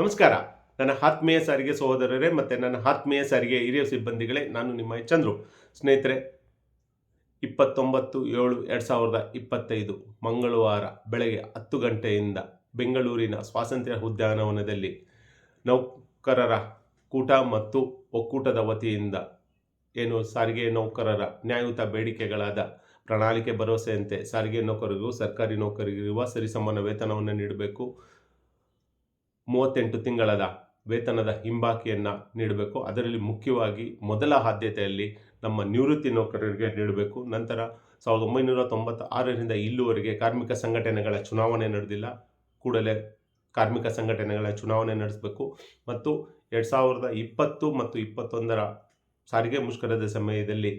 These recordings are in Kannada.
ನಮಸ್ಕಾರ. ನನ್ನ ಆತ್ಮೀಯ ಸಾರಿಗೆ ಸಹೋದರರೇ, ಮತ್ತು ನನ್ನ ಆತ್ಮೀಯ ಸಾರಿಗೆ ಹಿರಿಯ ಸಿಬ್ಬಂದಿಗಳೇ, ನಾನು ನಿಮ್ಮ ಚಂದ್ರು. ಸ್ನೇಹಿತರೆ, ಇಪ್ಪತ್ತೊಂಬತ್ತು ಏಳು ಎರಡು ಸಾವಿರದ ಇಪ್ಪತ್ತೈದು ಮಂಗಳವಾರ ಬೆಳಗ್ಗೆ ಹತ್ತು ಗಂಟೆಯಿಂದ ಬೆಂಗಳೂರಿನ ಸ್ವಾತಂತ್ರ್ಯ ಉದ್ಯಾನವನದಲ್ಲಿ ನೌಕರರ ಕೂಟ ಮತ್ತು ಒಕ್ಕೂಟದ ವತಿಯಿಂದ ಏನು ಸಾರಿಗೆ ನೌಕರರ ನ್ಯಾಯಯುತ ಬೇಡಿಕೆಗಳಾದ ಪ್ರಣಾಳಿಕೆ ಭರವಸೆಯಂತೆ ಸಾರಿಗೆ ನೌಕರರಿಗೂ ಸರ್ಕಾರಿ ನೌಕರಿಗಿರುವ ಸರಿಸಮಾನ ವೇತನವನ್ನು ನೀಡಬೇಕು. ಮೂವತ್ತೆಂಟು ತಿಂಗಳದ ವೇತನದ ಹಿಂಬಾಕಿಯನ್ನು ನೀಡಬೇಕು. ಅದರಲ್ಲಿ ಮುಖ್ಯವಾಗಿ ಮೊದಲ ಆದ್ಯತೆಯಲ್ಲಿ ನಮ್ಮ ನಿವೃತ್ತಿ ನೌಕರರಿಗೆ ನೀಡಬೇಕು. ನಂತರ ಸಾವಿರದ ಒಂಬೈನೂರ ತೊಂಬತ್ತ ಆರರಿಂದ ಇಲ್ಲಿವರೆಗೆ ಕಾರ್ಮಿಕ ಸಂಘಟನೆಗಳ ಚುನಾವಣೆ ನಡೆದಿಲ್ಲ. ಕೂಡಲೇ ಕಾರ್ಮಿಕ ಸಂಘಟನೆಗಳ ಚುನಾವಣೆ ನಡೆಸಬೇಕು. ಮತ್ತು ಎರಡು ಸಾವಿರದ ಇಪ್ಪತ್ತು ಮತ್ತು ಇಪ್ಪತ್ತೊಂದರ ಸಾರಿಗೆ ಮುಷ್ಕರದ ಸಮಯದಲ್ಲಿ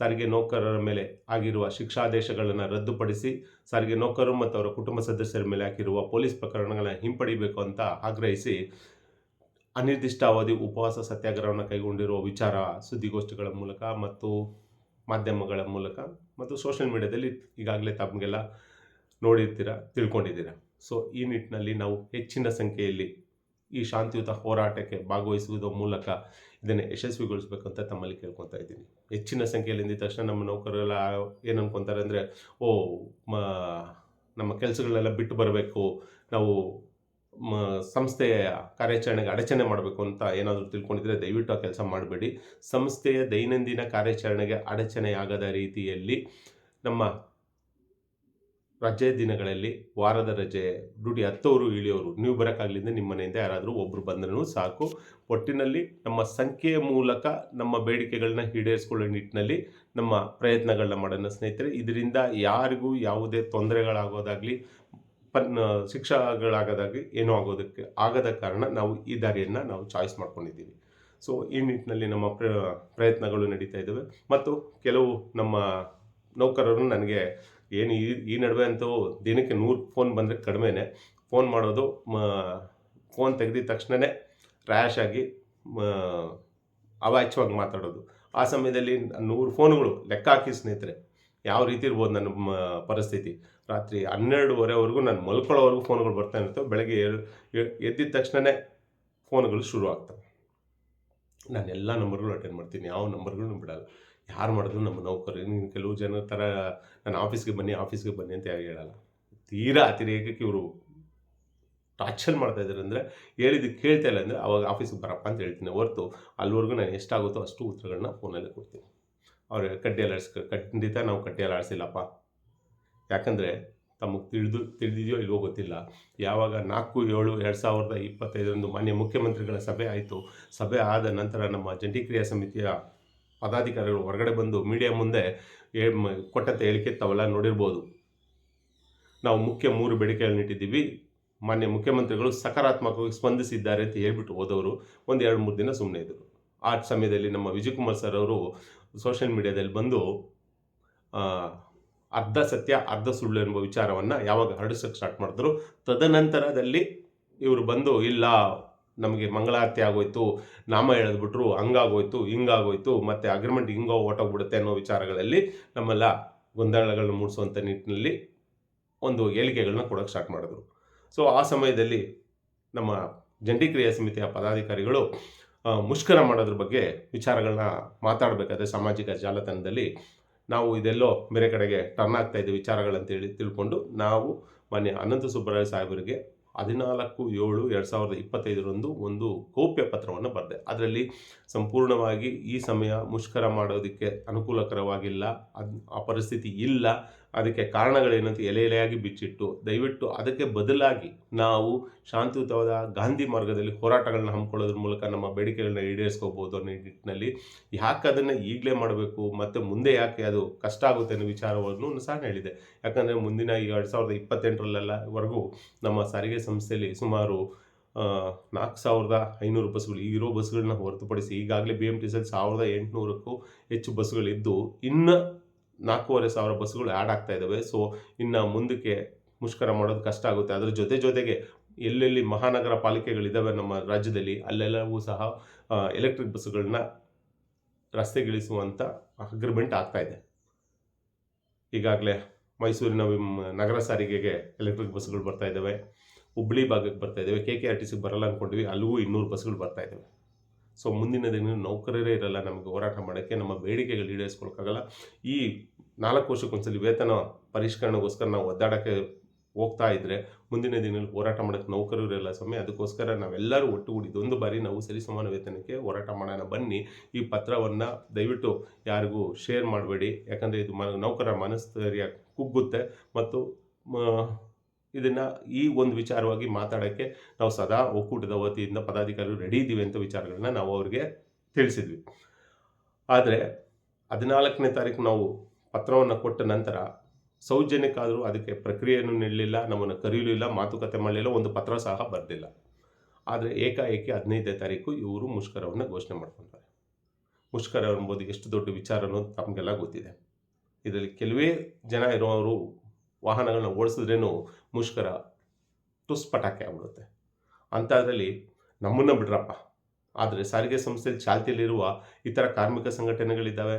ಸಾರಿಗೆ ನೌಕರರ ಮೇಲೆ ಆಗಿರುವ ಶಿಕ್ಷಾದೇಶಗಳನ್ನು ರದ್ದುಪಡಿಸಿ ಸಾರಿಗೆ ನೌಕರರು ಮತ್ತು ಅವರ ಕುಟುಂಬ ಸದಸ್ಯರ ಮೇಲೆ ಹಾಕಿರುವ ಪೊಲೀಸ್ ಪ್ರಕರಣಗಳನ್ನು ಹಿಂಪಡಿಬೇಕು ಅಂತ ಆಗ್ರಹಿಸಿ ಅನಿರ್ದಿಷ್ಟಾವಧಿ ಉಪವಾಸ ಸತ್ಯಾಗ್ರಹವನ್ನು ಕೈಗೊಂಡಿರುವ ವಿಚಾರ ಸುದ್ದಿಗೋಷ್ಠಿಗಳ ಮೂಲಕ ಮತ್ತು ಮಾಧ್ಯಮಗಳ ಮೂಲಕ ಮತ್ತು ಸೋಷಿಯಲ್ ಮೀಡಿಯಾದಲ್ಲಿ ಈಗಾಗಲೇ ತಮಗೆಲ್ಲ ನೋಡಿರ್ತೀರ, ತಿಳ್ಕೊಂಡಿದ್ದೀರ. ಸೊ, ಈ ನಿಟ್ಟಿನಲ್ಲಿ ನಾವು ಹೆಚ್ಚಿನ ಸಂಖ್ಯೆಯಲ್ಲಿ ಈ ಶಾಂತಿಯುತ ಹೋರಾಟಕ್ಕೆ ಭಾಗವಹಿಸುವುದರ ಮೂಲಕ ಇದನ್ನು ಅಂತ ತಮ್ಮಲ್ಲಿ ಕೇಳ್ಕೊತಾ ಇದ್ದೀನಿ. ಹೆಚ್ಚಿನ ಸಂಖ್ಯೆಯಲ್ಲಿ ಇದ್ದ ತಕ್ಷಣ ನಮ್ಮ ನೌಕರರೆಲ್ಲ ಏನು ಅನ್ಕೊತಾರೆ ಅಂದರೆ, ಓ, ಮ, ನಮ್ಮ ಕೆಲಸಗಳನ್ನೆಲ್ಲ ಬಿಟ್ಟು ಬರಬೇಕು, ನಾವು ಮ ಸಂಸ್ಥೆಯ ಕಾರ್ಯಾಚರಣೆಗೆ ಅಡಚಣೆ ಮಾಡಬೇಕು ಅಂತ ಏನಾದರೂ ತಿಳ್ಕೊಂಡಿದ್ರೆ ದಯವಿಟ್ಟು ಆ ಕೆಲಸ ಮಾಡಬೇಡಿ. ಸಂಸ್ಥೆಯ ದೈನಂದಿನ ಕಾರ್ಯಾಚರಣೆಗೆ ಅಡಚಣೆಯಾಗದ ರೀತಿಯಲ್ಲಿ ನಮ್ಮ ರಜೆ ದಿನಗಳಲ್ಲಿ ವಾರದ ರಜೆ, ಡ್ಯೂಟಿ ಹತ್ತೋರು ಇಳಿಯೋರು, ನೀವು ಬರೋಕ್ಕಾಗಲಿಂದ ನಿಮ್ಮ ಮನೆಯಿಂದ ಯಾರಾದರೂ ಒಬ್ಬರು ಬಂದ್ರೂ ಸಾಕು. ಒಟ್ಟಿನಲ್ಲಿ ನಮ್ಮ ಸಂಖ್ಯೆಯ ಮೂಲಕ ನಮ್ಮ ಬೇಡಿಕೆಗಳನ್ನ ಈಡೇರಿಸ್ಕೊಳ್ಳೋ ನಿಟ್ಟಿನಲ್ಲಿ ನಮ್ಮ ಪ್ರಯತ್ನಗಳನ್ನ ಮಾಡೋಣ ಸ್ನೇಹಿತರೆ. ಇದರಿಂದ ಯಾರಿಗೂ ಯಾವುದೇ ತೊಂದರೆಗಳಾಗೋದಾಗಲಿ, ಪನ್ ಶಿಕ್ಷಾಗಳಾಗೋದಾಗಲಿ ಏನೂ ಆಗೋದಕ್ಕೆ ಆಗದ ಕಾರಣ ನಾವು ಈ ದಾರಿಯನ್ನು ನಾವು ಚಾಯ್ಸ್ ಮಾಡ್ಕೊಂಡಿದ್ದೀವಿ. ಸೊ, ಈ ನಿಟ್ಟಿನಲ್ಲಿ ನಮ್ಮ ಪ್ರ, ಪ್ರಯತ್ನಗಳು ನಡೀತಾ ಇದ್ದಾವೆ. ಮತ್ತು ಕೆಲವು ನಮ್ಮ ನೌಕರರು ನನಗೆ ಏನು ಈ ಈ ನಡುವೆ ಅಂತೂ ದಿನಕ್ಕೆ ನೂರು ಫೋನ್ ಬಂದರೆ ಕಡಿಮೆನೇ. ಫೋನ್ ಮಾಡೋದು ಫೋನ್ ತೆಗೆದಿದ ತಕ್ಷಣವೇ ರ್ಯಾಶ್ ಆಗಿ ಅವಾಚ್ಯವಾಗಿ ಮಾತಾಡೋದು. ಆ ಸಮಯದಲ್ಲಿ ನೂರು ಫೋನ್ಗಳು ಲೆಕ್ಕ ಹಾಕಿ ಸ್ನೇಹಿತರೆ, ಯಾವ ರೀತಿ ಇರ್ಬೋದು ನನ್ನ ಪರಿಸ್ಥಿತಿ. ರಾತ್ರಿ ಹನ್ನೆರಡುವರೆವರೆಗೂ ನಾನು ಮಲ್ಕೊಳ್ಳೋವರೆಗೂ ಫೋನ್ಗಳು ಬರ್ತಾ ಇರ್ತವೆ. ಬೆಳಗ್ಗೆ ಎದ್ದಿದ ತಕ್ಷಣವೇ ಫೋನ್ಗಳು ಶುರು ಆಗ್ತವೆ ನಾನು ಎಲ್ಲ ನಂಬರ್ಗಳು ಅಟೆಂಡ್ ಮಾಡ್ತೀನಿ. ಯಾವ ನಂಬರ್ಗಳನ್ನೂ ಬಿಡಲ್ಲ. ಯಾರು ಮಾಡಿದ್ರು ನಮ್ಮ ನೌಕರಿ? ನೀನು ಕೆಲವು ಜನ ಥರ ನಾನು ಆಫೀಸ್ಗೆ ಬನ್ನಿ ಆಫೀಸ್ಗೆ ಬನ್ನಿ ಅಂತ ಯಾರು ಹೇಳಲ್ಲ. ತೀರಾ ಅತಿರೇಕಕ್ಕೆ ಇವರು ಟಾರ್ಚರ್ ಮಾಡ್ತಾ ಇದ್ದಾರೆ ಅಂದರೆ ಹೇಳಿದ್ದು ಕೇಳ್ತಾ ಇಲ್ಲ ಅಂದರೆ ಅವಾಗ ಆಫೀಸ್ಗೆ ಬರಪ್ಪ ಅಂತ ಹೇಳ್ತೀನಿ. ಹೊರತು ಅಲ್ಲಿವರೆಗೂ ನಾನು ಎಷ್ಟಾಗುತ್ತೋ ಅಷ್ಟು ಉತ್ತರಗಳನ್ನ ಫೋನಲ್ಲೇ ಕೊಡ್ತೀನಿ. ಅವ್ರು ಕಡ್ಡಿಯಲ್ಲಿ ಆಡಿಸ್ ಖಂಡಿತ ನಾವು ಕಡ್ಡಿಯಲ್ಲಿ ಆಡಿಸಿಲ್ಲಪ್ಪ ಯಾಕಂದರೆ ತಮಗೆ ತಿಳಿದು, ತಿಳಿದಿದೆಯೋ ಇಲ್ವೋ ಗೊತ್ತಿಲ್ಲ. ಯಾವಾಗ ನಾಲ್ಕು, ಏಳು, ಎರಡು ಸಾವಿರದ ಇಪ್ಪತ್ತೈದರಂದು ಮಾನ್ಯ ಮುಖ್ಯಮಂತ್ರಿಗಳ ಸಭೆ ಆಯಿತು. ಸಭೆ ಆದ ನಂತರ ನಮ್ಮ ಜಂಟಿ ಕ್ರಿಯಾ ಸಮಿತಿಯ ಪದಾಧಿಕಾರಿಗಳು ಹೊರಗಡೆ ಬಂದು ಮೀಡಿಯಾ ಮುಂದೆ ಕೊಟ್ಟಂತ ಹೇಳಿಕೆ ತಾವೆಲ್ಲ ನೋಡಿರ್ಬೋದು. ನಾವು ಮುಖ್ಯ ಮೂರು ಬೇಡಿಕೆಗಳನ್ನ ಇಟ್ಟಿದ್ದೀವಿ. ಮಾನ್ಯ ಮುಖ್ಯಮಂತ್ರಿಗಳು ಸಕಾರಾತ್ಮಕವಾಗಿ ಸ್ಪಂದಿಸಿದ್ದಾರೆ ಅಂತ ಹೇಳ್ಬಿಟ್ಟು ಹೋದವರು ಒಂದು ಎರಡು ಮೂರು ದಿನ ಸುಮ್ಮನೆ ಇದ್ದರು. ಆ ಸಮಯದಲ್ಲಿ ನಮ್ಮ ವಿಜಯಕುಮಾರ್ ಸರ್ ಅವರು ಸೋಷಿಯಲ್ ಮೀಡಿಯಾದಲ್ಲಿ ಬಂದು ಅರ್ಧ ಸತ್ಯ, ಅರ್ಧ ಸುಳ್ಳು ಎಂಬ ವಿಚಾರವನ್ನು ಯಾವಾಗ ಹರಡಿಸೋಕ್ಕೆ ಸ್ಟಾರ್ಟ್ ಮಾಡಿದ್ರು, ತದನಂತರದಲ್ಲಿ ಇವರು ಬಂದು, ಇಲ್ಲ ನಮಗೆ ಮಂಗಳಾರತಿ ಆಗೋಯ್ತು, ನಾಮ ಹೇಳಿದ್ಬಿಟ್ರು ಹಂಗಾಗೋಯ್ತು, ಹಿಂಗಾಗೋಯ್ತು, ಮತ್ತು ಅಗ್ರಿಮೆಂಟ್ ಹಿಂಗೋ ಓಟೋಗ್ಬಿಡುತ್ತೆ ಅನ್ನೋ ವಿಚಾರಗಳಲ್ಲಿ ನಮ್ಮೆಲ್ಲ ಗೊಂದಲಗಳನ್ನ ಮೂಡಿಸುವಂಥ ನಿಟ್ಟಿನಲ್ಲಿ ಒಂದು ಹೇಳಿಕೆಗಳನ್ನ ಕೊಡೋಕ್ಕೆ ಸ್ಟಾರ್ಟ್ ಮಾಡಿದ್ರು. ಸೊ ಆ ಸಮಯದಲ್ಲಿ ನಮ್ಮ ಜಂಟಿ ಕ್ರಿಯಾ ಸಮಿತಿಯ ಪದಾಧಿಕಾರಿಗಳು ಮುಷ್ಕರ ಮಾಡೋದ್ರ ಬಗ್ಗೆ ವಿಚಾರಗಳನ್ನ ಮಾತಾಡಬೇಕಾದ್ರೆ ಸಾಮಾಜಿಕ ಜಾಲತಾಣದಲ್ಲಿ ನಾವು ಇದೆಲ್ಲೋ ಬೇರೆ ಕಡೆಗೆ ಟರ್ನ್ ಆಗ್ತಾ ಇದ್ದ ವಿಚಾರಗಳಂತೇಳಿ ತಿಳ್ಕೊಂಡು ನಾವು ಮಾನ್ಯ ಅನಂತ ಸುಬ್ಬರಾಯ ಸಾಹೇಬರಿಗೆ ಹದಿನಾಲ್ಕು ಏಳು ಎರಡು ಸಾವಿರದ ಇಪ್ಪತ್ತೈದರಂದು ಒಂದು ಗೌಪ್ಯ ಪತ್ರವನ್ನು ಬರೆದೆ. ಅದರಲ್ಲಿ ಸಂಪೂರ್ಣವಾಗಿ ಈ ಸಮಯ ಮುಷ್ಕರ ಮಾಡೋದಕ್ಕೆ ಅನುಕೂಲಕರವಾಗಿಲ್ಲ, ಅದು ಆ ಪರಿಸ್ಥಿತಿ ಇಲ್ಲ ಅದಕ್ಕೆ ಕಾರಣಗಳೇನಂತ ಎಲೆ ಎಲೆಯಾಗಿ ಬಿಚ್ಚಿಟ್ಟು, ದಯವಿಟ್ಟು ಅದಕ್ಕೆ ಬದಲಾಗಿ ನಾವು ಶಾಂತಿಯುತವಾದ ಗಾಂಧಿ ಮಾರ್ಗದಲ್ಲಿ ಹೋರಾಟಗಳನ್ನ ಹಮ್ಮಿಕೊಳ್ಳೋದ್ರ ಮೂಲಕ ನಮ್ಮ ಬೇಡಿಕೆಗಳನ್ನ ಈಡೇರಿಸ್ಕೋಬೋದು ಅನ್ನೋ ನಿಟ್ಟಿನಲ್ಲಿ ಯಾಕೆ ಅದನ್ನು ಈಗಲೇ ಮಾಡಬೇಕು, ಮತ್ತು ಮುಂದೆ ಯಾಕೆ ಅದು ಕಷ್ಟ ಆಗುತ್ತೆ ಅನ್ನೋ ವಿಚಾರವನ್ನು ಸಹ ಹೇಳಿದೆ. ಯಾಕಂದರೆ ಮುಂದಿನ ಈ ಎರಡು ಸಾವಿರದ ಇಪ್ಪತ್ತೆಂಟರಲ್ಲೆಲ್ಲ ವರೆಗೂ ನಮ್ಮ ಸಾರಿಗೆ ಸಂಸ್ಥೆಯಲ್ಲಿ ಸುಮಾರು ನಾಲ್ಕು ಸಾವಿರದ ಐನೂರು ಬಸ್ಗಳು ಈಗಿರೋ ಬಸ್ಗಳನ್ನ ಹೊರತುಪಡಿಸಿ ಈಗಾಗಲೇ ಬಿ ಎಂ ಟಿ ಸಿ ಸಾವಿರದ ಎಂಟುನೂರಕ್ಕೂ ಹೆಚ್ಚು ಬಸ್ಗಳಿದ್ದು ಇನ್ನು ನಾಲ್ಕೂವರೆ ಸಾವಿರ ಬಸ್ಗಳು ಆ್ಯಡ್ ಆಗ್ತಾ ಇದ್ದಾವೆ ಸೊ ಇನ್ನು ಮುಂದಕ್ಕೆ ಮುಷ್ಕರ ಮಾಡೋದು ಕಷ್ಟ ಆಗುತ್ತೆ. ಅದರ ಜೊತೆ ಜೊತೆಗೆ ಎಲ್ಲೆಲ್ಲಿ ಮಹಾನಗರ ಪಾಲಿಕೆಗಳಿದ್ದಾವೆ ನಮ್ಮ ರಾಜ್ಯದಲ್ಲಿ, ಅಲ್ಲೆಲ್ಲವೂ ಸಹ ಎಲೆಕ್ಟ್ರಿಕ್ ಬಸ್ಗಳನ್ನ ರಸ್ತೆಗಿಳಿಸುವಂಥ ಅಗ್ರಿಮೆಂಟ್ ಆಗ್ತಾ ಇದೆ. ಈಗಾಗಲೇ ಮೈಸೂರಿನ ನಗರ ಸಾರಿಗೆಗೆ ಎಲೆಕ್ಟ್ರಿಕ್ ಬಸ್ಗಳು ಬರ್ತಾ ಇದ್ದಾವೆ ಹುಬ್ಬಳ್ಳಿ ಭಾಗಕ್ಕೆ ಬರ್ತಾ ಇದ್ದಾವೆ ಕೆ ಕೆ ಆರ್ ಟಿ ಸಿಗೆ ಬರಲ್ಲ ಅಂದ್ಕೊಂಡ್ವಿ ಅಲ್ಲಿಗೂ ಇನ್ನೂರು ಬಸ್ಗಳು ಬರ್ತಾ ಇದ್ದಾವೆ ಸೊ ಮುಂದಿನ ದಿನ ನೌಕರರೇ ಇರಲ್ಲ, ನಮಗೆ ಹೋರಾಟ ಮಾಡೋಕ್ಕೆ, ನಮ್ಮ ಬೇಡಿಕೆಗಳು ಈಡೇರಿಸ್ಕೊಳಕ್ಕಾಗಲ್ಲ. ಈ ನಾಲ್ಕು ವರ್ಷಕ್ಕೊಂದ್ಸಲಿ ವೇತನ ಪರಿಷ್ಕರಣೆಗೋಸ್ಕರ ನಾವು ಒದ್ದಾಡೋಕ್ಕೆ ಹೋಗ್ತಾ ಇದ್ದರೆ ಮುಂದಿನ ದಿನದಲ್ಲಿ ಹೋರಾಟ ಮಾಡೋಕ್ಕೆ ನೌಕರರು ಇರಲ್ಲ ಸ್ವಾಮಿ. ಅದಕ್ಕೋಸ್ಕರ ನಾವೆಲ್ಲರೂ ಒಟ್ಟುಗೂಡಿ ಇದೊಂದು ಬಾರಿ ನಾವು ಸರಿಸಮಾನ ವೇತನಕ್ಕೆ ಹೋರಾಟ ಮಾಡೋಣ. ಬನ್ನಿ, ಈ ಪತ್ರವನ್ನು ದಯವಿಟ್ಟು ಯಾರಿಗೂ ಶೇರ್ ಮಾಡಬೇಡಿ. ಯಾಕಂದರೆ ಇದು ಮ ನೌಕರರ ಮನಸ್ಥೈರ್ಯ ಕುಗ್ಗುತ್ತೆ. ಮತ್ತು ಇದನ್ನು ಈ ಒಂದು ವಿಚಾರವಾಗಿ ಮಾತಾಡೋಕ್ಕೆ ನಾವು ಸದಾ ಒಕ್ಕೂಟದ ವತಿಯಿಂದ ಪದಾಧಿಕಾರಿಗಳು ರೆಡಿ ಇದ್ದೀವಿ ಅಂತ ವಿಚಾರಗಳನ್ನ ನಾವು ಅವ್ರಿಗೆ ತಿಳಿಸಿದ್ವಿ. ಆದರೆ ಹದಿನಾಲ್ಕನೇ ತಾರೀಕು ನಾವು ಪತ್ರವನ್ನು ಕೊಟ್ಟ ನಂತರ ಸೌಜನ್ಯಕ್ಕಾದರೂ ಅದಕ್ಕೆ ಪ್ರಕ್ರಿಯೆಯನ್ನು ನೀಡಲಿಲ್ಲ ನಮ್ಮನ್ನು ಕರೆಯಲಿಲ್ಲ ಮಾತುಕತೆ ಮಾಡಲಿಲ್ಲ, ಒಂದು ಪತ್ರ ಸಹ ಬರೆದಿಲ್ಲ. ಆದರೆ ಏಕಾಏಕಿ ಹದಿನೈದನೇ ತಾರೀಕು ಇವರು ಮುಷ್ಕರವನ್ನು ಘೋಷಣೆ ಮಾಡ್ಕೊತಾರೆ ಮುಷ್ಕರ ಎಂಬುದು ಎಷ್ಟು ದೊಡ್ಡ ವಿಚಾರ ಅನ್ನೋದು ತಮಗೆಲ್ಲ ಗೊತ್ತಿದೆ. ಇದರಲ್ಲಿ ಕೆಲವೇ ಜನ ಇರೋರು ವಾಹನಗಳನ್ನ ಓಡಿಸಿದ್ರೇನು ಮುಷ್ಕರ ಟುಸ್ ಪಟಾಕಿ ಆಗ್ಬಿಡುತ್ತೆ. ಅಂಥದ್ರಲ್ಲಿ ನಮ್ಮನ್ನು ಬಿಡ್ರಪ್ಪ. ಆದರೆ ಸಾರಿಗೆ ಸಂಸ್ಥೆಯಲ್ಲಿ ಚಾಲ್ತಿಯಲ್ಲಿರುವ ಇತರ ಕಾರ್ಮಿಕ ಸಂಘಟನೆಗಳಿದ್ದಾವೆ.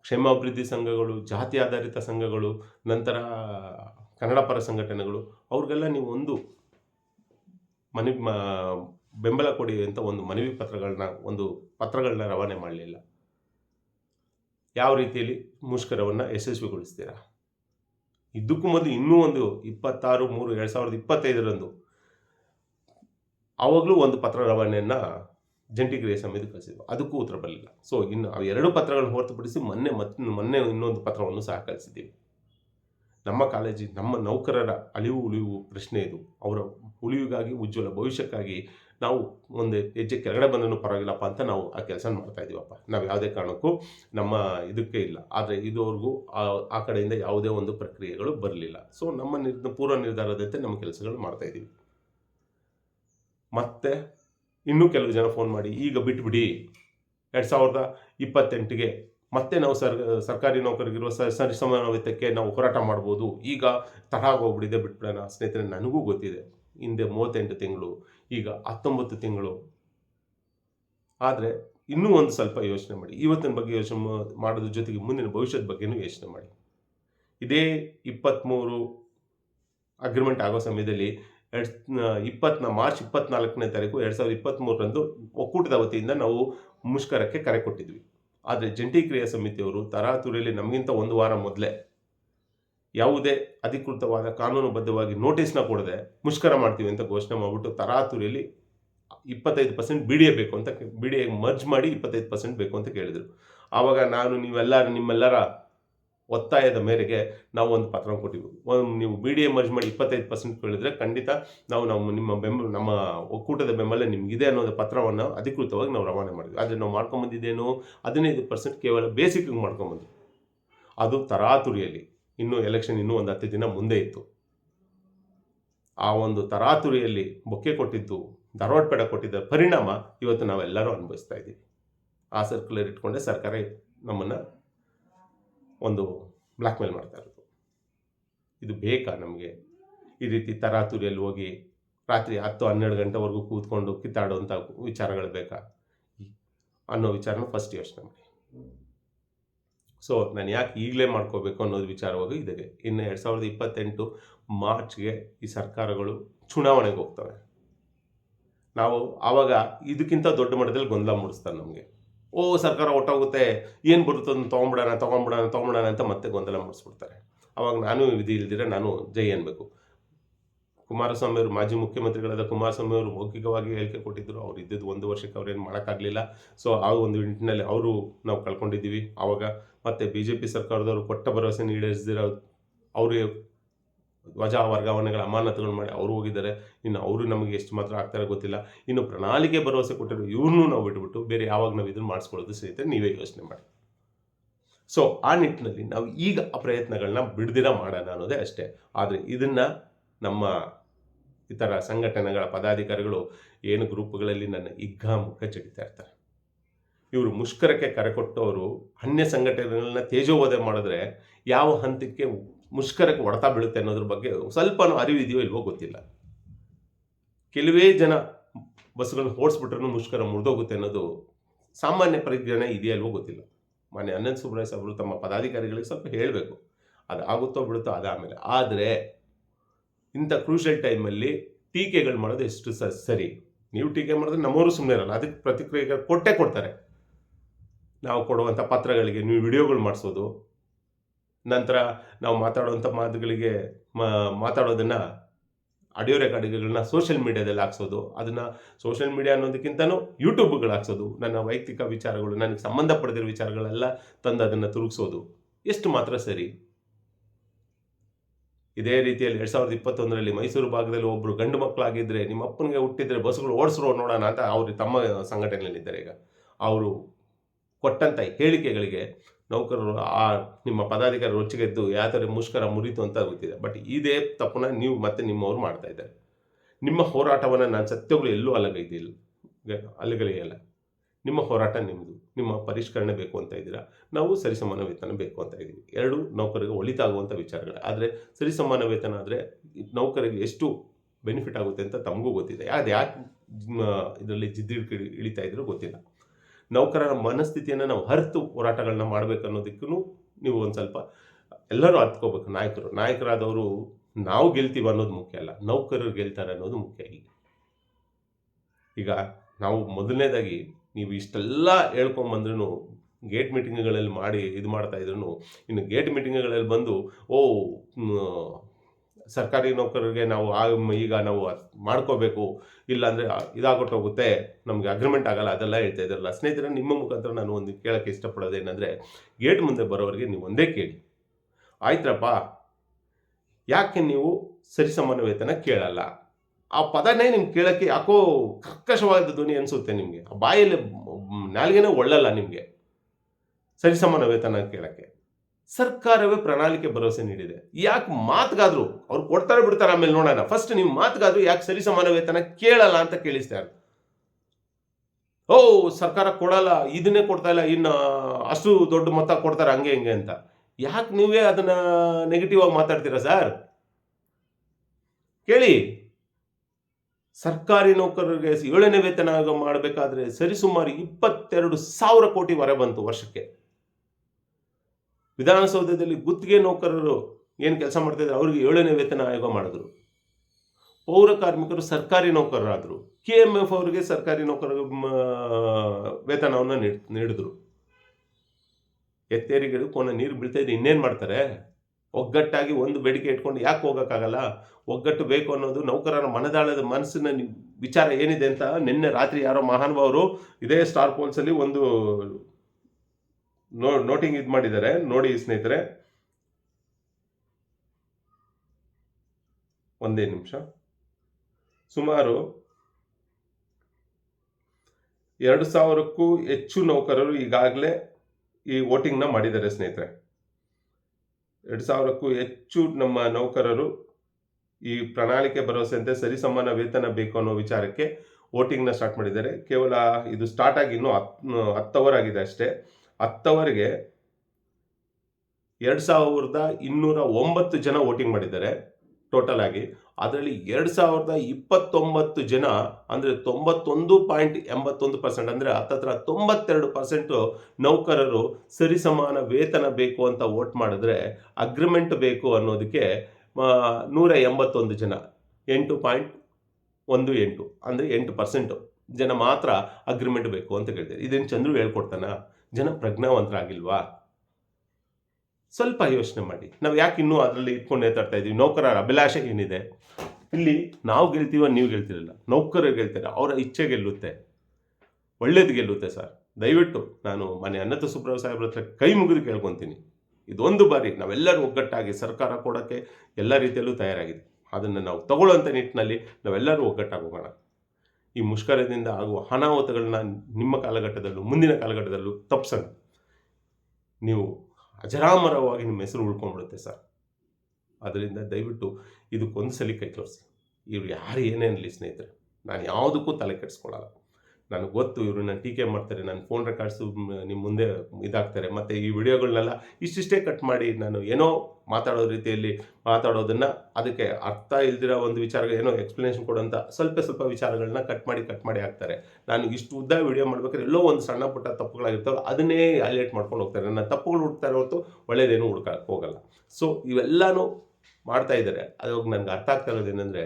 ಕ್ಷೇಮಾಭಿವೃದ್ಧಿ ಸಂಘಗಳು, ಜಾತಿ ಆಧಾರಿತ ಸಂಘಗಳು, ನಂತರ ಕನ್ನಡ ಪರ ಸಂಘಟನೆಗಳು, ಅವ್ರಿಗೆಲ್ಲ ನೀವು ಒಂದು ಮನವಿ ಬೆಂಬಲ ಕೊಡಿ ಅಂತ ಒಂದು ಮನವಿ ಪತ್ರಗಳನ್ನ, ಒಂದು ಪತ್ರಗಳನ್ನ ರವಾನೆ ಮಾಡಲಿಲ್ಲ. ಯಾವ ರೀತಿಯಲ್ಲಿ ಮುಷ್ಕರವನ್ನು ಯಶಸ್ವಿಗೊಳಿಸ್ತೀರಾ? ಇದಕ್ಕೂ ಮೊದಲು ಇನ್ನೂ ಒಂದು ಇಪ್ಪತ್ತಾರು, ಮೂರು, ಎರಡು ಸಾವಿರದ ಇಪ್ಪತ್ತೈದರಂದು ಆವಾಗಲೂ ಒಂದು ಪತ್ರ ರವಾನೆಯನ್ನು ಜಂಟಿ ಕ್ರಿಯೆ ಸಮಿತಿ ಕಳಿಸಿದ್ವು. ಅದಕ್ಕೂ ಉತ್ತರ ಬರಲಿಲ್ಲ. ಸೊ ಇನ್ನು ಆ ಎರಡು ಪತ್ರಗಳನ್ನು ಹೊರತುಪಡಿಸಿ ಮೊನ್ನೆ ಮತ್ತೆ ಮೊನ್ನೆ ಇನ್ನೊಂದು ಪತ್ರವನ್ನು ಸಹ ಕಳಿಸಿದ್ದೀವಿ. ನಮ್ಮ ಕಾಲೇಜಿ, ನಮ್ಮ ನೌಕರರ ಅಳಿವು ಉಳಿವು ಪ್ರಶ್ನೆ ಇದು. ಅವರ ಉಳಿವಿಗಾಗಿ, ಉಜ್ವಲ ಭವಿಷ್ಯಕ್ಕಾಗಿ ನಾವು ಒಂದು ಹೆಜ್ಜೆ ಕೆಳಗಡೆ ಬಂದರೂ ಪರವಾಗಿಲ್ಲಪ್ಪ ಅಂತ ನಾವು ಆ ಕೆಲಸ ಮಾಡ್ತಾ ಇದೀವಪ್ಪ ನಾವು ಯಾವುದೇ ಕಾರಣಕ್ಕೂ ನಮ್ಮ ಇದಕ್ಕೆ ಇಲ್ಲ. ಆದರೆ ಇದುವರೆಗೂ ಆ ಕಡೆಯಿಂದ ಯಾವುದೇ ಒಂದು ಪ್ರಕ್ರಿಯೆಗಳು ಬರಲಿಲ್ಲ. ಸೊ ನಮ್ಮ ನಿರ್, ಪೂರ್ವ ನಿರ್ಧಾರದಂತೆ ನಮ್ಮ ಕೆಲಸಗಳು ಮಾಡ್ತಾ ಇದ್ದೀವಿ. ಮತ್ತೆ ಇನ್ನೂ ಕೆಲವು ಜನ ಫೋನ್ ಮಾಡಿ, ಈಗ ಬಿಟ್ಬಿಡಿ. ಎರಡು ಸಾವಿರದ ಇಪ್ಪತ್ತೆಂಟಿಗೆ ಮತ್ತೆ ನಾವು ಸರ್, ಸರ್ಕಾರಿ ನೌಕರಿಗಿರುವ ಸರಿ ಸರಿಸಮಾನ ವೇತನಕ್ಕೆ ನಾವು ಹೋರಾಟ ಮಾಡ್ಬೋದು. ಈಗ ತಡ ಹೋಗ್ಬಿಟ್ಟಿದೆ ಬಿಟ್ಬಿಡೋಣ. ಸ್ನೇಹಿತರೆ, ನನಗೂ ಗೊತ್ತಿದೆ. ಹಿಂದೆ ಮೂವತ್ತೆಂಟು ತಿಂಗಳು ಈಗ ಹತ್ತೊಂಬತ್ತು ತಿಂಗಳು. ಆದರೆ ಇನ್ನೂ ಒಂದು ಸ್ವಲ್ಪ ಯೋಚನೆ ಮಾಡಿ. ಇವತ್ತಿನ ಬಗ್ಗೆ ಯೋಚನೆ ಮಾಡೋದ್ರ ಜೊತೆಗೆ ಮುಂದಿನ ಭವಿಷ್ಯದ ಬಗ್ಗೆನೂ ಯೋಚನೆ ಮಾಡಿ. ಇದೇ ಇಪ್ಪತ್ತ್ಮೂರು ಅಗ್ರಿಮೆಂಟ್ ಆಗೋ ಸಮಯದಲ್ಲಿ ಎರಡು ಇಪ್ಪತ್ನ, ಮಾರ್ಚ್ ಇಪ್ಪತ್ನಾಲ್ಕನೇ ತಾರೀಕು ಎರಡು ಸಾವಿರದ ಇಪ್ಪತ್ತ್ಮೂರರಂದು ಒಕ್ಕೂಟದ ವತಿಯಿಂದ ನಾವು ಮುಷ್ಕರಕ್ಕೆ ಕರೆ ಕೊಟ್ಟಿದ್ವಿ. ಆದರೆ ಜಂಟಿ ಕ್ರಿಯಾ ಸಮಿತಿಯವರು ತರಾತುರಿಯಲ್ಲಿ ನಮಗಿಂತ ಒಂದು ವಾರ ಮೊದಲೇ ಯಾವುದೇ ಅಧಿಕೃತವಾದ ಕಾನೂನುಬದ್ಧವಾಗಿ ನೋಟಿಸ್ನ ಕೊಡದೆ ಮುಷ್ಕರ ಮಾಡ್ತೀವಿ ಅಂತ ಘೋಷಣೆ ಮಾಡಿಬಿಟ್ಟು ತರಾತುರಿಯಲ್ಲಿ ಇಪ್ಪತ್ತೈದು ಪರ್ಸೆಂಟ್ ಬಿ ಡಿ ಎ ಬೇಕು ಅಂತ ಬಿ ಡಿ ಎ ಮರ್ಜ್ ಮಾಡಿ ಇಪ್ಪತ್ತೈದು ಪರ್ಸೆಂಟ್ ಬೇಕು ಅಂತ ಕೇಳಿದರು. ಆವಾಗ ನಾನು ನೀವೆಲ್ಲರ ನಿಮ್ಮೆಲ್ಲರ ಒತ್ತಾಯದ ಮೇರೆಗೆ ನಾವು ಒಂದು ಪತ್ರ ಕೊಟ್ಟಿವಿ. ಒಂದು ನೀವು ಬಿ ಡಿ ಎ ಮರ್ಜ್ ಮಾಡಿ ಇಪ್ಪತ್ತೈದು ಪರ್ಸೆಂಟ್ ಕೇಳಿದ್ರೆ ಖಂಡಿತ ನಾವು ನಮ್ಮ, ನಿಮ್ಮ ಬೆಂಬಲ ನಮ್ಮ ಒಕ್ಕೂಟದ ಬೆಂಬಲ ನಿಮಗಿದೆ ಅನ್ನೋದು ಪತ್ರವನ್ನು ಅಧಿಕೃತವಾಗಿ ನಾವು ರವಾನೆ ಮಾಡಿದ್ವಿ. ಆದರೆ ನಾವು ಮಾಡ್ಕೊಂಬಂದಿದ್ದೇನು ಹದಿನೈದು ಪರ್ಸೆಂಟ್ ಕೇವಲ ಬೇಸಿಕ್ಗೆ ಮಾಡ್ಕೊಂಬಂದ್ವಿ. ಅದು ತರಾತುರಿಯಲ್ಲಿ ಇನ್ನೂ ಎಲೆಕ್ಷನ್ ಇನ್ನೂ ಒಂದು ಹತ್ತು ದಿನ ಮುಂದೆ ಇತ್ತು. ಆ ಒಂದು ತರಾತುರಿಯಲ್ಲಿ ಬೊಕ್ಕೆ ಕೊಟ್ಟಿದ್ದು, ಧಾರವಾಡ ಪೇಡ ಕೊಟ್ಟಿದ್ದ ಪರಿಣಾಮ ಇವತ್ತು ನಾವೆಲ್ಲರೂ ಅನುಭವಿಸ್ತಾ ಇದ್ದೀವಿ. ಆ ಸರ್ಕ್ಯುಲರ್ ಇಟ್ಕೊಂಡೆ ಸರ್ಕಾರ ನಮ್ಮನ್ನು ಒಂದು ಬ್ಲ್ಯಾಕ್ ಮೇಲ್ ಮಾಡ್ತಾ ಇರೋದು. ಇದು ಬೇಕಾ ನಮಗೆ? ಈ ರೀತಿ ತರಾತುರಿಯಲ್ಲಿ ಹೋಗಿ ರಾತ್ರಿ ಹತ್ತು ಹನ್ನೆರಡು ಗಂಟೆವರೆಗೂ ಕೂತ್ಕೊಂಡು ಕಿತ್ತಾಡುವಂಥ ವಿಚಾರಗಳು ಬೇಕಾ? ಅನ್ನೋ ವಿಚಾರನ ಫಸ್ಟ್ ಯೋಚನೆ ಮಾಡಿ. ಸೊ ನಾನು ಯಾಕೆ ಈಗಲೇ ಮಾಡ್ಕೋಬೇಕು ಅನ್ನೋದು ವಿಚಾರವಾಗಿ ಇದೆ ಇನ್ನು ಎರಡು ಸಾವಿರದ ಇಪ್ಪತ್ತೆಂಟು ಮಾರ್ಚ್ಗೆ ಈ ಸರ್ಕಾರಗಳು ಚುನಾವಣೆಗೆ ಹೋಗ್ತವೆ. ನಾವು ಆವಾಗ ಇದಕ್ಕಿಂತ ದೊಡ್ಡ ಮಟ್ಟದಲ್ಲಿ ಗೊಂದಲ ಮೂಡಿಸ್ತಾರೆ ನಮಗೆ. ಓ, ಸರ್ಕಾರ ಒಟ್ಟೋಗುತ್ತೆ, ಏನು ಬರುತ್ತೆ ಅದನ್ನು ತೊಗೊಂಬಿಡೋಣ ತೊಗೊಂಬಿಡೋಣ ತೊಗೊಂಬಿಡೋಣ ಅಂತ ಮತ್ತೆ ಗೊಂದಲ ಮೂಡಿಸ್ಬಿಡ್ತಾರೆ. ಆವಾಗ ನಾನು ವಿಧಿ ಇಲ್ದಿರ ನಾನು ಜೈ ಅನ್ಬೇಕು. ಕುಮಾರಸ್ವಾಮಿ ಅವರು ಮಾಜಿ ಮುಖ್ಯಮಂತ್ರಿಗಳಾದ ಕುಮಾರಸ್ವಾಮಿ ಅವರು ಮೌಖಿಕವಾಗಿ ಹೇಳಿಕೆ ಕೊಟ್ಟಿದ್ದರು ಅವ್ರು ಇದ್ದಿದ್ದು ಒಂದು ವರ್ಷಕ್ಕೆ ಅವ್ರೇನು ಮಾಡೋಕ್ಕಾಗಲಿಲ್ಲ. ಸೊ ಆ ಒಂದು ನಿಟ್ಟಿನಲ್ಲಿ ಅವರು ನಾವು ಕಳ್ಕೊಂಡಿದ್ದೀವಿ ಆವಾಗ. ಮತ್ತು ಬಿ ಜೆ ಪಿ ಸರ್ಕಾರದವರು ಕೊಟ್ಟ ಭರವಸೆ ಈಡೇರಿಸಿದಿರೋ ಅವರಿಗೆ ವಜಾ ವರ್ಗಾವಣೆಗಳ ಅಮಾನತುಗಳು ಮಾಡಿ ಅವರು ಹೋಗಿದ್ದಾರೆ. ಇನ್ನು ಅವರು ನಮಗೆ ಎಷ್ಟು ಮಾತ್ರ ಆಗ್ತಾರೆ ಗೊತ್ತಿಲ್ಲ. ಇನ್ನು ಪ್ರಣಾಳಿಕೆ ಭರವಸೆ ಕೊಟ್ಟಿರೋ ಇವ್ರನ್ನೂ ನಾವು ಬಿಟ್ಬಿಟ್ಟು ಬೇರೆ ಯಾವಾಗ ನಾವು ಇದನ್ನು ಮಾಡಿಸ್ಕೊಳ್ಳೋದು ಸಹಿತ ನೀವೇ ಯೋಚನೆ ಮಾಡಿ. ಸೊ ಆ ನಿಟ್ಟಿನಲ್ಲಿ ನಾವು ಈಗ ಆ ಪ್ರಯತ್ನಗಳನ್ನ ಬಿಡ್ದಿರ ಮಾಡೋಣ ಅನ್ನೋದೇ ಅಷ್ಟೇ. ಆದರೆ ಇದನ್ನು ನಮ್ಮ ಇತರ ಸಂಘಟನೆಗಳ ಪದಾಧಿಕಾರಿಗಳು ಏನು ಗ್ರೂಪ್ಗಳಲ್ಲಿ ನನ್ನ ಇಗ್ಗ ಮುಖ ಜಗಿತಾ ಇರ್ತಾರೆ. ಇವರು ಮುಷ್ಕರಕ್ಕೆ ಕರೆ ಕೊಟ್ಟವರು ಅನ್ಯ ಸಂಘಟನೆಗಳನ್ನ ತೇಜೋವಧೆ ಮಾಡಿದ್ರೆ ಯಾವ ಹಂತಕ್ಕೆ ಮುಷ್ಕರಕ್ಕೆ ಹೊಡೆತ ಬೀಳುತ್ತೆ ಅನ್ನೋದ್ರ ಬಗ್ಗೆ ಸ್ವಲ್ಪನೂ ಅರಿವಿದೆಯೋ ಇಲ್ವೋ ಗೊತ್ತಿಲ್ಲ. ಕೆಲವೇ ಜನ ಬಸ್ಗಳನ್ನ ಓಡಿಸ್ಬಿಟ್ರೂ ಮುಷ್ಕರ ಮುರಿದೋಗುತ್ತೆ ಅನ್ನೋದು ಸಾಮಾನ್ಯ ಪರಿಜ್ಞಾನ ಇದೆಯೋ ಇಲ್ವೋ ಗೊತ್ತಿಲ್ಲ. ಮಾನ್ಯ ಅನಂತ ಸುಬ್ರಹ್ಮಣ್ಯ ಅವರು ತಮ್ಮ ಪದಾಧಿಕಾರಿಗಳಿಗೆ ಸ್ವಲ್ಪ ಹೇಳಬೇಕು. ಅದು ಆಗುತ್ತೋ ಬಿಡುತ್ತೋ ಅದಾದಮೇಲೆ. ಆದರೆ ಇಂಥ ಕ್ರೂಷಲ್ ಟೈಮಲ್ಲಿ ಟೀಕೆಗಳು ಮಾಡೋದು ಎಷ್ಟು ಸ, ಸರಿ. ನೀವು ಟೀಕೆ ಮಾಡಿದ್ರೆ ನಮ್ಮವರು ಸುಮ್ಮನೆ ಇರಲ್ಲ. ಅದಕ್ಕೆ ಪ್ರತಿಕ್ರಿಯೆ ಕೊಟ್ಟೇ ಕೊಡ್ತಾರೆ. ನಾವು ಕೊಡುವಂಥ ಪತ್ರಗಳಿಗೆ, ನೀವು ವಿಡಿಯೋಗಳು ಮಾಡಿಸೋದು. ನಂತರ ನಾವು ಮಾತಾಡುವಂಥ ಮಾತುಗಳಿಗೆ ಮಾತಾಡೋದನ್ನು ಆಡಿಯೋ ರೆಕಾರ್ಡಿಂಗ್ಗಳನ್ನ ಸೋಷಿಯಲ್ ಮೀಡ್ಯಾದಲ್ಲಿ ಹಾಕ್ಸೋದು. ಅದನ್ನು ಸೋಷಿಯಲ್ ಮೀಡಿಯಾ ಅನ್ನೋದಕ್ಕಿಂತನೂ ಯೂಟ್ಯೂಬ್ಗಳು ಹಾಕ್ಸೋದು. ನನ್ನ ವೈಯಕ್ತಿಕ ವಿಚಾರಗಳು, ನನಗೆ ಸಂಬಂಧಪಡದಿರೋ ವಿಚಾರಗಳೆಲ್ಲ ತಂದು ಅದನ್ನು ತುರುಗಿಸೋದು. ಎಷ್ಟು ಮಾತ್ರ ಸರಿ. ಇದೇ ರೀತಿಯಲ್ಲಿ ಎರಡು ಸಾವಿರದ ಇಪ್ಪತ್ತೊಂದರಲ್ಲಿ ಮೈಸೂರು ಭಾಗದಲ್ಲಿ ಒಬ್ಬರು ಗಂಡು ಮಕ್ಕಳಾಗಿದ್ದರೆ ನಿಮ್ಮ ಅಪ್ಪನಿಗೆ ಹುಟ್ಟಿದ್ರೆ ಬಸ್ಸುಗಳು ಓಡಿಸ್ರು ನೋಡೋಣ ಅಂತ ಅವರು ತಮ್ಮ ಸಂಘಟನೆಯಲ್ಲಿದ್ದಾರೆ ಈಗ. ಅವರು ಕೊಟ್ಟಂಥ ಹೇಳಿಕೆಗಳಿಗೆ ನೌಕರರು ಆ ನಿಮ್ಮ ಪದಾಧಿಕಾರಿ ರೊಚ್ಚಿಗೆದ್ದು ಯಾವ ಥರ ಮುಷ್ಕರ ಮುರಿತು ಅಂತ ಗೊತ್ತಿದೆ. ಬಟ್ ಇದೇ ತಪ್ಪನ್ನ ನೀವು ಮತ್ತೆ ನಿಮ್ಮವರು ಮಾಡ್ತಾ ಇದ್ದಾರೆ. ನಿಮ್ಮ ಹೋರಾಟವನ್ನು ನಾನು ಸತ್ಯಗಳು ಎಲ್ಲೂ ಅಲಗೈದಿಲ್ಲ. ಅಲ್ಲಗಲಿಯಲ್ಲ ನಿಮ್ಮ ಹೋರಾಟ ನಿಮ್ಮದು ನಿಮ್ಮ ಪರಿಷ್ಕರಣೆ ಬೇಕು ಅಂತ ಇದ್ದೀರಾ? ನಾವು ಸರಿಸಮಾನ ವೇತನ ಬೇಕು ಅಂತ ಇದ್ದೀವಿ ಎರಡು ನೌಕರಿಗೆ ಒಳಿತಾಗುವಂಥ ವಿಚಾರಗಳು. ಆದರೆ ಸರಿಸಮಾನ ವೇತನ ಆದರೆ ನೌಕರಿಗೆ ಎಷ್ಟು ಬೆನಿಫಿಟ್ ಆಗುತ್ತೆ ಅಂತ ತಮಗೂ ಗೊತ್ತಿದೆ. ಅದು ಯಾಕೆ ಇದರಲ್ಲಿ ಜಿದ್ದಿ ಇಳಿತಾ ಇದ್ರೂ ಗೊತ್ತಿಲ್ಲ. ನೌಕರರ ಮನಸ್ಥಿತಿಯನ್ನು ನಾವು ಹರಿತು ಹೋರಾಟಗಳನ್ನ ಮಾಡಬೇಕು ಅನ್ನೋದಕ್ಕೂ ನೀವು ಒಂದು ಸ್ವಲ್ಪ ಎಲ್ಲರೂ ಅರ್ಥಕೋಬೇಕು ನಾಯಕರು. ನಾಯಕರಾದವರು ನಾವು ಗೆಲ್ತೀವಿ ಅನ್ನೋದು ಮುಖ್ಯ ಅಲ್ಲ. ನೌಕರರು ಗೆಲ್ತಾರೆ ಅನ್ನೋದು ಮುಖ್ಯ ಈಗ ನಾವು ಮೊದಲನೇದಾಗಿ ನೀವು ಇಷ್ಟೆಲ್ಲ ಹೇಳ್ಕೊಂಬಂದ್ರೂ ಗೇಟ್ ಮೀಟಿಂಗ್ಗಳಲ್ಲಿ ಮಾಡಿ ಇದು ಮಾಡ್ತಾ ಇದ್ರು ಇನ್ನು ಗೇಟ್ ಮೀಟಿಂಗ್ಗಳಲ್ಲಿ ಬಂದು ಓ ಸರ್ಕಾರಿ ನೌಕರರಿಗೆ ನಾವು ಆ ಈಗ ನಾವು ಮಾಡ್ಕೋಬೇಕು, ಇಲ್ಲಾಂದರೆ ಇದಾಗೊಟ್ಟೋಗುತ್ತೆ ನಮಗೆ ಅಗ್ರಿಮೆಂಟ್ ಆಗಲ್ಲ, ಅದೆಲ್ಲ ಹೇಳ್ತಾ ಇದ್ದಾರಲ್ಲ. ಸ್ನೇಹಿತರೆ, ನಿಮ್ಮ ಮುಖಾಂತರ ನಾನು ಒಂದು ಕೇಳೋಕ್ಕೆ ಇಷ್ಟಪಡೋದೇನೆಂದರೆ, ಗೇಟ್ ಮುಂದೆ ಬರೋರಿಗೆ ನೀವು ಒಂದೇ ಕೇಳಿ. ಆಯ್ತರಪ್ಪ, ಯಾಕೆ ನೀವು ಸರಿಸಮಾನ ವೇತನ ಕೇಳಲ್ಲ? ಆ ಪದನೇ ನಿಮ್ಗೆ ಕೇಳೋಕ್ಕೆ ಯಾಕೋ ಕರ್ಕಶವಾದ ಧ್ವನಿ ಅನಿಸುತ್ತೆ ನಿಮಗೆ. ಆ ಬಾಯಲ್ಲಿ ನಾಲಿಗೆನೇ ಒಳ್ಳಲ್ಲ ನಿಮಗೆ. ಸರಿಸಮಾನ ವೇತನ ಕೇಳೋಕ್ಕೆ. ಸರ್ಕಾರವೇ ಪ್ರಣಾಳಿಕೆ ಭರವಸೆ ನೀಡಿದೆ. ಯಾಕೆ ಮಾತುಗಾದ್ರು ಅವ್ರು ಕೊಡ್ತಾರೆ ಬಿಡ್ತಾರೆ ಆಮೇಲೆ ನೋಡೋಣ. ಫಸ್ಟ್ ನಿಮ್ಮ ಮಾತುಗಾದ್ರು ಯಾಕೆ ಸರಿಸಮಾನ ವೇತನ ಕೇಳಲ್ಲ ಅಂತ ಕೇಳಿಸ್ತಾರೆ ಓ, ಸರ್ಕಾರ ಕೊಡಲ್ಲ, ಇದನ್ನೇ ಕೊಡ್ತಾ ಇಲ್ಲ, ಇನ್ನು ಅಷ್ಟು ದೊಡ್ಡ ಮೊತ್ತ ಕೊಡ್ತಾರೆ ಹಂಗೆ ಹಿಂಗೆ ಅಂತ. ಯಾಕೆ ನೀವೇ ಅದನ್ನ ನೆಗೆಟಿವ್ ಆಗಿ ಮಾತಾಡ್ತೀರಾ ಸರ್ ಕೇಳಿ. ಸರ್ಕಾರಿ ನೌಕರರಿಗೆ ಏಳನೇ ವೇತನ ಮಾಡಬೇಕಾದ್ರೆ ಸರಿಸುಮಾರು ಇಪ್ಪತ್ತೆರಡು ಸಾವಿರ ಕೋಟಿ ಹೊರ ಬಂತು ವರ್ಷಕ್ಕೆ. ವಿಧಾನಸೌಧದಲ್ಲಿ ಗುತ್ತಿಗೆ ನೌಕರರು ಏನು ಕೆಲಸ ಮಾಡ್ತಿದ್ರು ಅವರಿಗೆ ಏಳನೇ ವೇತನ ಆಯೋಗ ಮಾಡಿದ್ರು. ಪೌರ ಕಾರ್ಮಿಕರು ಸರ್ಕಾರಿ ನೌಕರರಾದರು. ಕೆ ಎಂ ಎಫ್ ಅವರಿಗೆ ಸರ್ಕಾರಿ ನೌಕರ ವೇತನವನ್ನು ನೀಡಿದ್ರು. ಎತ್ತೇರಿಗಳು ಕೋನ ನೀರು ಬೀಳ್ತಾ ಇದ್ರೆ ಇನ್ನೇನು ಮಾಡ್ತಾರೆ? ಒಗ್ಗಟ್ಟಾಗಿ ಒಂದು ಬೇಡಿಕೆ ಇಟ್ಕೊಂಡು ಯಾಕೆ ಹೋಗೋಕ್ಕಾಗಲ್ಲ? ಒಗ್ಗಟ್ಟು ಬೇಕು ಅನ್ನೋದು ನೌಕರರ ಮನದಾಳದ ಮನಸ್ಸಿನ ವಿಚಾರ ಏನಿದೆ ಅಂತ ನಿನ್ನೆ ರಾತ್ರಿ ಯಾರೋ ಮಹಾನುಭಾವರು ಇದೇ ಸ್ಟಾರ್ ಪೋಲ್ಸಲ್ಲಿ ಒಂದು ನೋ ನೋಟಿಂಗ್ ಇದು ಮಾಡಿದ್ದಾರೆ. ನೋಡಿ ಸ್ನೇಹಿತರೆ. ಒಂದೇ ನಿಮಿಷ. ಸುಮಾರು ಎರಡು ಸಾವಿರಕ್ಕೂ ಹೆಚ್ಚು ನೌಕರರು ಈಗಾಗಲೇ ಈ ವೋಟಿಂಗ್ನ ಮಾಡಿದ್ದಾರೆ ಸ್ನೇಹಿತರೆ. ಎರಡು ಸಾವಿರಕ್ಕೂ ಹೆಚ್ಚು ನಮ್ಮ ನೌಕರರು ಈ ಪ್ರಣಾಳಿಕೆ ಭರವಸೆಯಂತೆ ಸರಿಸಮಾನ ವೇತನ ಬೇಕು ಅನ್ನೋ ವಿಚಾರಕ್ಕೆ ವೋಟಿಂಗ್ನ ಸ್ಟಾರ್ಟ್ ಮಾಡಿದ್ದಾರೆ. ಕೇವಲ ಇದು ಸ್ಟಾರ್ಟ್ ಆಗಿ ಇನ್ನೂ ಹತ್ತು ಅವರ್ ಆಗಿದೆ ಅಷ್ಟೇ. ಹತ್ತವರಿಗೆ ಎರಡು ಸಾವಿರದ ಇನ್ನೂರ ಒಂಬತ್ತು ಜನ ವೋಟಿಂಗ್ ಮಾಡಿದ್ದಾರೆ. ಟೋಟಲ್ ಆಗಿ. ಅದರಲ್ಲಿ ಎರಡು ಸಾವಿರದ ಇಪ್ಪತ್ತೊಂಬತ್ತು ಜನ, ಅಂದರೆ ತೊಂಬತ್ತೊಂದು ಪಾಯಿಂಟ್ ಎಂಬತ್ತೊಂದು ಪರ್ಸೆಂಟ್, ಅಂದರೆ ಹತ್ತತ್ರ ತೊಂಬತ್ತೆರಡು ಪರ್ಸೆಂಟು ನೌಕರರು ಸರಿಸಮಾನ ವೇತನ ಬೇಕು ಅಂತ ವೋಟ್ ಮಾಡಿದ್ರೆ ಅಗ್ರಿಮೆಂಟ್ ಬೇಕು ಅನ್ನೋದಕ್ಕೆ ನೂರ ಎಂಬತ್ತೊಂದು ಜನ. ಎಂಟು ಪಾಯಿಂಟ್ ಒಂದು ಎಂಟು, ಅಂದರೆ ಎಂಟು ಪರ್ಸೆಂಟು ಜನ ಮಾತ್ರ ಅಗ್ರಿಮೆಂಟ್ ಬೇಕು ಅಂತ ಕೇಳ್ತಾರೆ. ಇದೇನು ಚಂದ್ರು ಹೇಳ್ಕೊಡ್ತಾನ? ಜನ ಪ್ರಜ್ಞಾವಂತರಾಗಿಲ್ವಾ? ಸ್ವಲ್ಪ ಯೋಚನೆ ಮಾಡಿ. ನಾವು ಯಾಕೆ ಇನ್ನೂ ಅದರಲ್ಲಿ ಇಟ್ಕೊಂಡು ನೇತಾಡ್ತಾ ಇದ್ದೀವಿ ನೌಕರರ ಅಭಿಲಾಷೆ ಏನಿದೆ? ಇಲ್ಲಿ ನಾವು ಗೆಲ್ತೀವ ನೀವು ಗೆಲ್ತಿರಲ್ಲ. ನೌಕರರು ಗೆಲ್ತಾರೆ, ಅವರ ಇಚ್ಛೆ ಗೆಲ್ಲುತ್ತೆ. ಒಳ್ಳೇದು ಗೆಲ್ಲುತ್ತೆ ಸರ್. ದಯವಿಟ್ಟು ನಾನು ಮನೆ ಅನ್ನತ ಸುಬ್ರಹ್ಮ ಸಾಹೇಬ್ರ ಹತ್ರ ಕೈ ಮುಗಿದು ಕೇಳ್ಕೊತೀನಿ. ಇದೊಂದು ಬಾರಿ ನಾವೆಲ್ಲರೂ ಒಗ್ಗಟ್ಟಾಗಿ ಸರ್ಕಾರ ಕೊಡೋಕ್ಕೆ ಎಲ್ಲ ರೀತಿಯಲ್ಲೂ ತಯಾರಾಗಿದೆ ಅದನ್ನು ನಾವು ತಗೊಳ್ಳೋಂಥ ನಿಟ್ಟಿನಲ್ಲಿ ನಾವೆಲ್ಲರೂ ಒಗ್ಗಟ್ಟಾಗಿ ಹೋಗೋಣ. ಈ ಮುಷ್ಕರದಿಂದ ಆಗುವ ಅನಾಹುತಗಳನ್ನ ನಿಮ್ಮ ಕಾಲಘಟ್ಟದಲ್ಲೂ, ಮುಂದಿನ ಕಾಲಘಟ್ಟದಲ್ಲೂ ತಪ್ಪಿಸೋಣ ನೀವು ಅಜರಾಮರವಾಗಿ ನಿಮ್ಮ ಹೆಸರು ಉಳ್ಕೊಂಡ್ಬಿಡುತ್ತೆ ಸರ್. ಅದರಿಂದ ದಯವಿಟ್ಟು ಇದಕ್ಕೊಂದು ಸಲ ಕೈ ತೋರಿಸಿ. ಇವ್ರು ಯಾರು ಏನೇ ಅನ್ನಲಿ ಸ್ನೇಹಿತರೆ? ನಾನು ಯಾವುದಕ್ಕೂ ತಲೆ ಕೆಡಿಸ್ಕೊಳ್ಳಲ್ಲ ನನಗೆ ಗೊತ್ತು ಇವರು ನಾನು ಟೀಕೆ ಮಾಡ್ತಾರೆ, ನಾನು ಫೋನ್ ರೆಕಾರ್ಡ್ಸು ನಿಮ್ಮ ಮುಂದೆ ಇದಾಗ್ತಾರೆ. ಮತ್ತು ಈ ವಿಡಿಯೋಗಳನ್ನೆಲ್ಲ ಇಷ್ಟಿಷ್ಟೇ ಕಟ್ ಮಾಡಿ ನಾನು ಏನೋ ಮಾತಾಡೋ ರೀತಿಯಲ್ಲಿ ಮಾತಾಡೋದನ್ನು ಅದಕ್ಕೆ ಅರ್ಥ ಇಲ್ದಿರೋ ಒಂದು ವಿಚಾರ ಏನೋ ಎಕ್ಸ್ಪ್ಲನೇಷನ್ ಕೊಡೋಂಥ ಸ್ವಲ್ಪ ಸ್ವಲ್ಪ ವಿಚಾರಗಳನ್ನ ಕಟ್ ಮಾಡಿ ಕಟ್ ಮಾಡಿ ಹಾಕ್ತಾರೆ. ನಾನು ಇಷ್ಟು ಉದ್ದ ವಿಡಿಯೋ ಮಾಡ್ಬೇಕಾದ್ರೆ ಎಲ್ಲೋ ಒಂದು ಸಣ್ಣ ಪುಟ್ಟ ತಪ್ಪುಗಳಾಗಿರ್ತಾವಲ್ಲ, ಅದನ್ನೇ ಹೈಲೈಟ್ ಮಾಡ್ಕೊಂಡು ಹೋಗ್ತಾರೆ. ನನ್ನ ತಪ್ಪುಗಳು ಹುಡ್ತಾರೆ ಹೊರತು ಒಳ್ಳೇದೇನು ಹುಡ್ಕಕ್ಕೆ ಹೋಗಲ್ಲ. ಸೊ ಇವೆಲ್ಲನೂ ಮಾಡ್ತಾ ಇದ್ದಾರೆ. ಅದಾಗ ನನಗೆ ಅರ್ಥ ಆಗ್ತಾ ಇರೋದೇನೆಂದರೆ,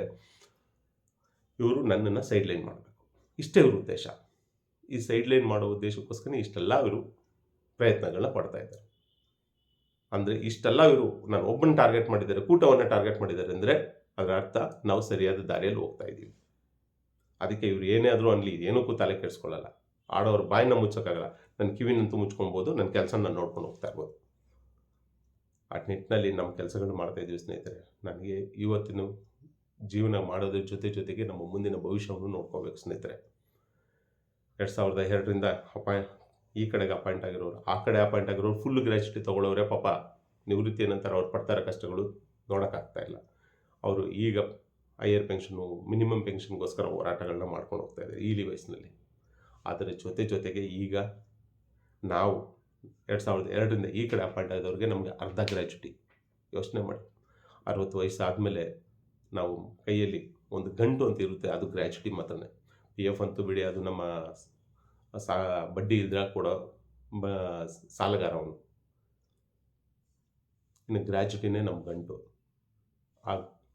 ಇವರು ನನ್ನನ್ನು ಸೈಡ್ ಲೈನ್ ಮಾಡಬೇಕು. ಇಷ್ಟೇ ಇವರು ಉದ್ದೇಶ. ಈ ಸೈಡ್ ಲೈನ್ ಮಾಡೋ ಉದ್ದೇಶಕ್ಕೋಸ್ಕರ ಇಷ್ಟೆಲ್ಲ ಇವರು ಪ್ರಯತ್ನಗಳನ್ನ ಪಡ್ತಾ ಇದ್ದಾರೆ. ಅಂದರೆ ಇಷ್ಟೆಲ್ಲ ಇವರು ನಾನು ಒಬ್ಬನ ಟಾರ್ಗೆಟ್ ಮಾಡಿದ್ದಾರೆ, ಕೂಟವನ್ನು ಟಾರ್ಗೆಟ್ ಮಾಡಿದ್ದಾರೆ ಅಂದರೆ ಅದರ ಅರ್ಥ ನಾವು ಸರಿಯಾದ ದಾರಿಯಲ್ಲಿ ಹೋಗ್ತಾ ಇದ್ದೀವಿ. ಅದಕ್ಕೆ ಇವರು ಏನೇ ಆದರೂ ಅನ್ಲಿ, ಏನಕ್ಕೂ ತಲೆ ಕೆಡಿಸ್ಕೊಳ್ಳಲ್ಲ. ಆಡೋರು ಬಾಯಿನ ಮುಚ್ಚೋಕ್ಕಾಗಲ್ಲ. ನನ್ನ ಕಿವಿನಂತೂ ಮುಚ್ಕೊಬೋದು ನನ್ನ ಕೆಲಸ ನಾನು ನೋಡ್ಕೊಂಡು ಹೋಗ್ತಾ ಇರ್ಬೋದು. ಆ ನಿಟ್ಟಿನಲ್ಲಿ ನಮ್ಮ ಕೆಲಸಗಳನ್ನ ಮಾಡ್ತಾ ಇದ್ದೀವಿ ಸ್ನೇಹಿತರೆ. ನನಗೆ ಇವತ್ತಿನ ಜೀವನ ಮಾಡೋದ್ರ ಜೊತೆ ಜೊತೆಗೆ ನಮ್ಮ ಮುಂದಿನ ಭವಿಷ್ಯವನ್ನು ನೋಡ್ಕೋಬೇಕು ಸ್ನೇಹಿತರೆ. ಎರಡು ಸಾವಿರದ ಎರಡರಿಂದ ಅಪಾಯ್ ಈ ಕಡೆಗೆ ಅಪಾಯಿಂಟ್ ಆಗಿರೋರು, ಆ ಕಡೆ ಅಪಾಯಿಂಟ್ ಆಗಿರೋರು ಫುಲ್ ಗ್ರ್ಯಾಚುಟಿ ತೊಗೊಳ್ಳೋರೆ ಪಾಪ. ನಿವೃತ್ತಿಯ ನಂತರ ಅವ್ರು ಪಡ್ತಾರೆ ಕಷ್ಟಗಳು, ನೋಡೋಕ್ಕಾಗ್ತಾ ಇಲ್ಲ. ಅವರು ಈಗ ಹೈಯರ್ ಪೆನ್ಷನು ಮಿನಿಮಮ್ ಪೆನ್ಷನ್ಗೋಸ್ಕರ ಹೋರಾಟಗಳನ್ನ ಮಾಡ್ಕೊಂಡು ಹೋಗ್ತಾ ಇದ್ದಾರೆ ಈಲಿ ವಯಸ್ಸಿನಲ್ಲಿ ಅದರ ಜೊತೆ ಜೊತೆಗೆ ಈಗ ನಾವು ಎರಡು ಸಾವಿರದ ಎರಡರಿಂದ ಈ ಕಡೆ ಅಪಾಯಿಂಟ್ ಆದವ್ರಿಗೆ ನಮಗೆ ಅರ್ಧ ಗ್ರ್ಯಾಚುಟಿ ಯೋಚನೆ ಮಾಡಿ. ಅರವತ್ತು ವಯಸ್ಸು ಆದಮೇಲೆ ನಾವು ಕೈಯಲ್ಲಿ ಒಂದು ಗಂಟು ಅಂತ ಇರುತ್ತೆ, ಅದು ಗ್ರ್ಯಾಚುಟಿ ಮಾತ್ರನೇ. ಪಿ ಎಫ್ ಅಂತೂ ಬಿಡಿ, ಅದು ನಮ್ಮ ಸಾ, ಬಡ್ಡಿ ಇಲ್ದ್ರ ಕೊಡೋ ಬ ಸಾಲಗಾರ ಅವನು ಇನ್ನು ಗ್ರ್ಯಾಚುಟಿನೇ ನಮ್ಮ ಗಂಟು. ಆ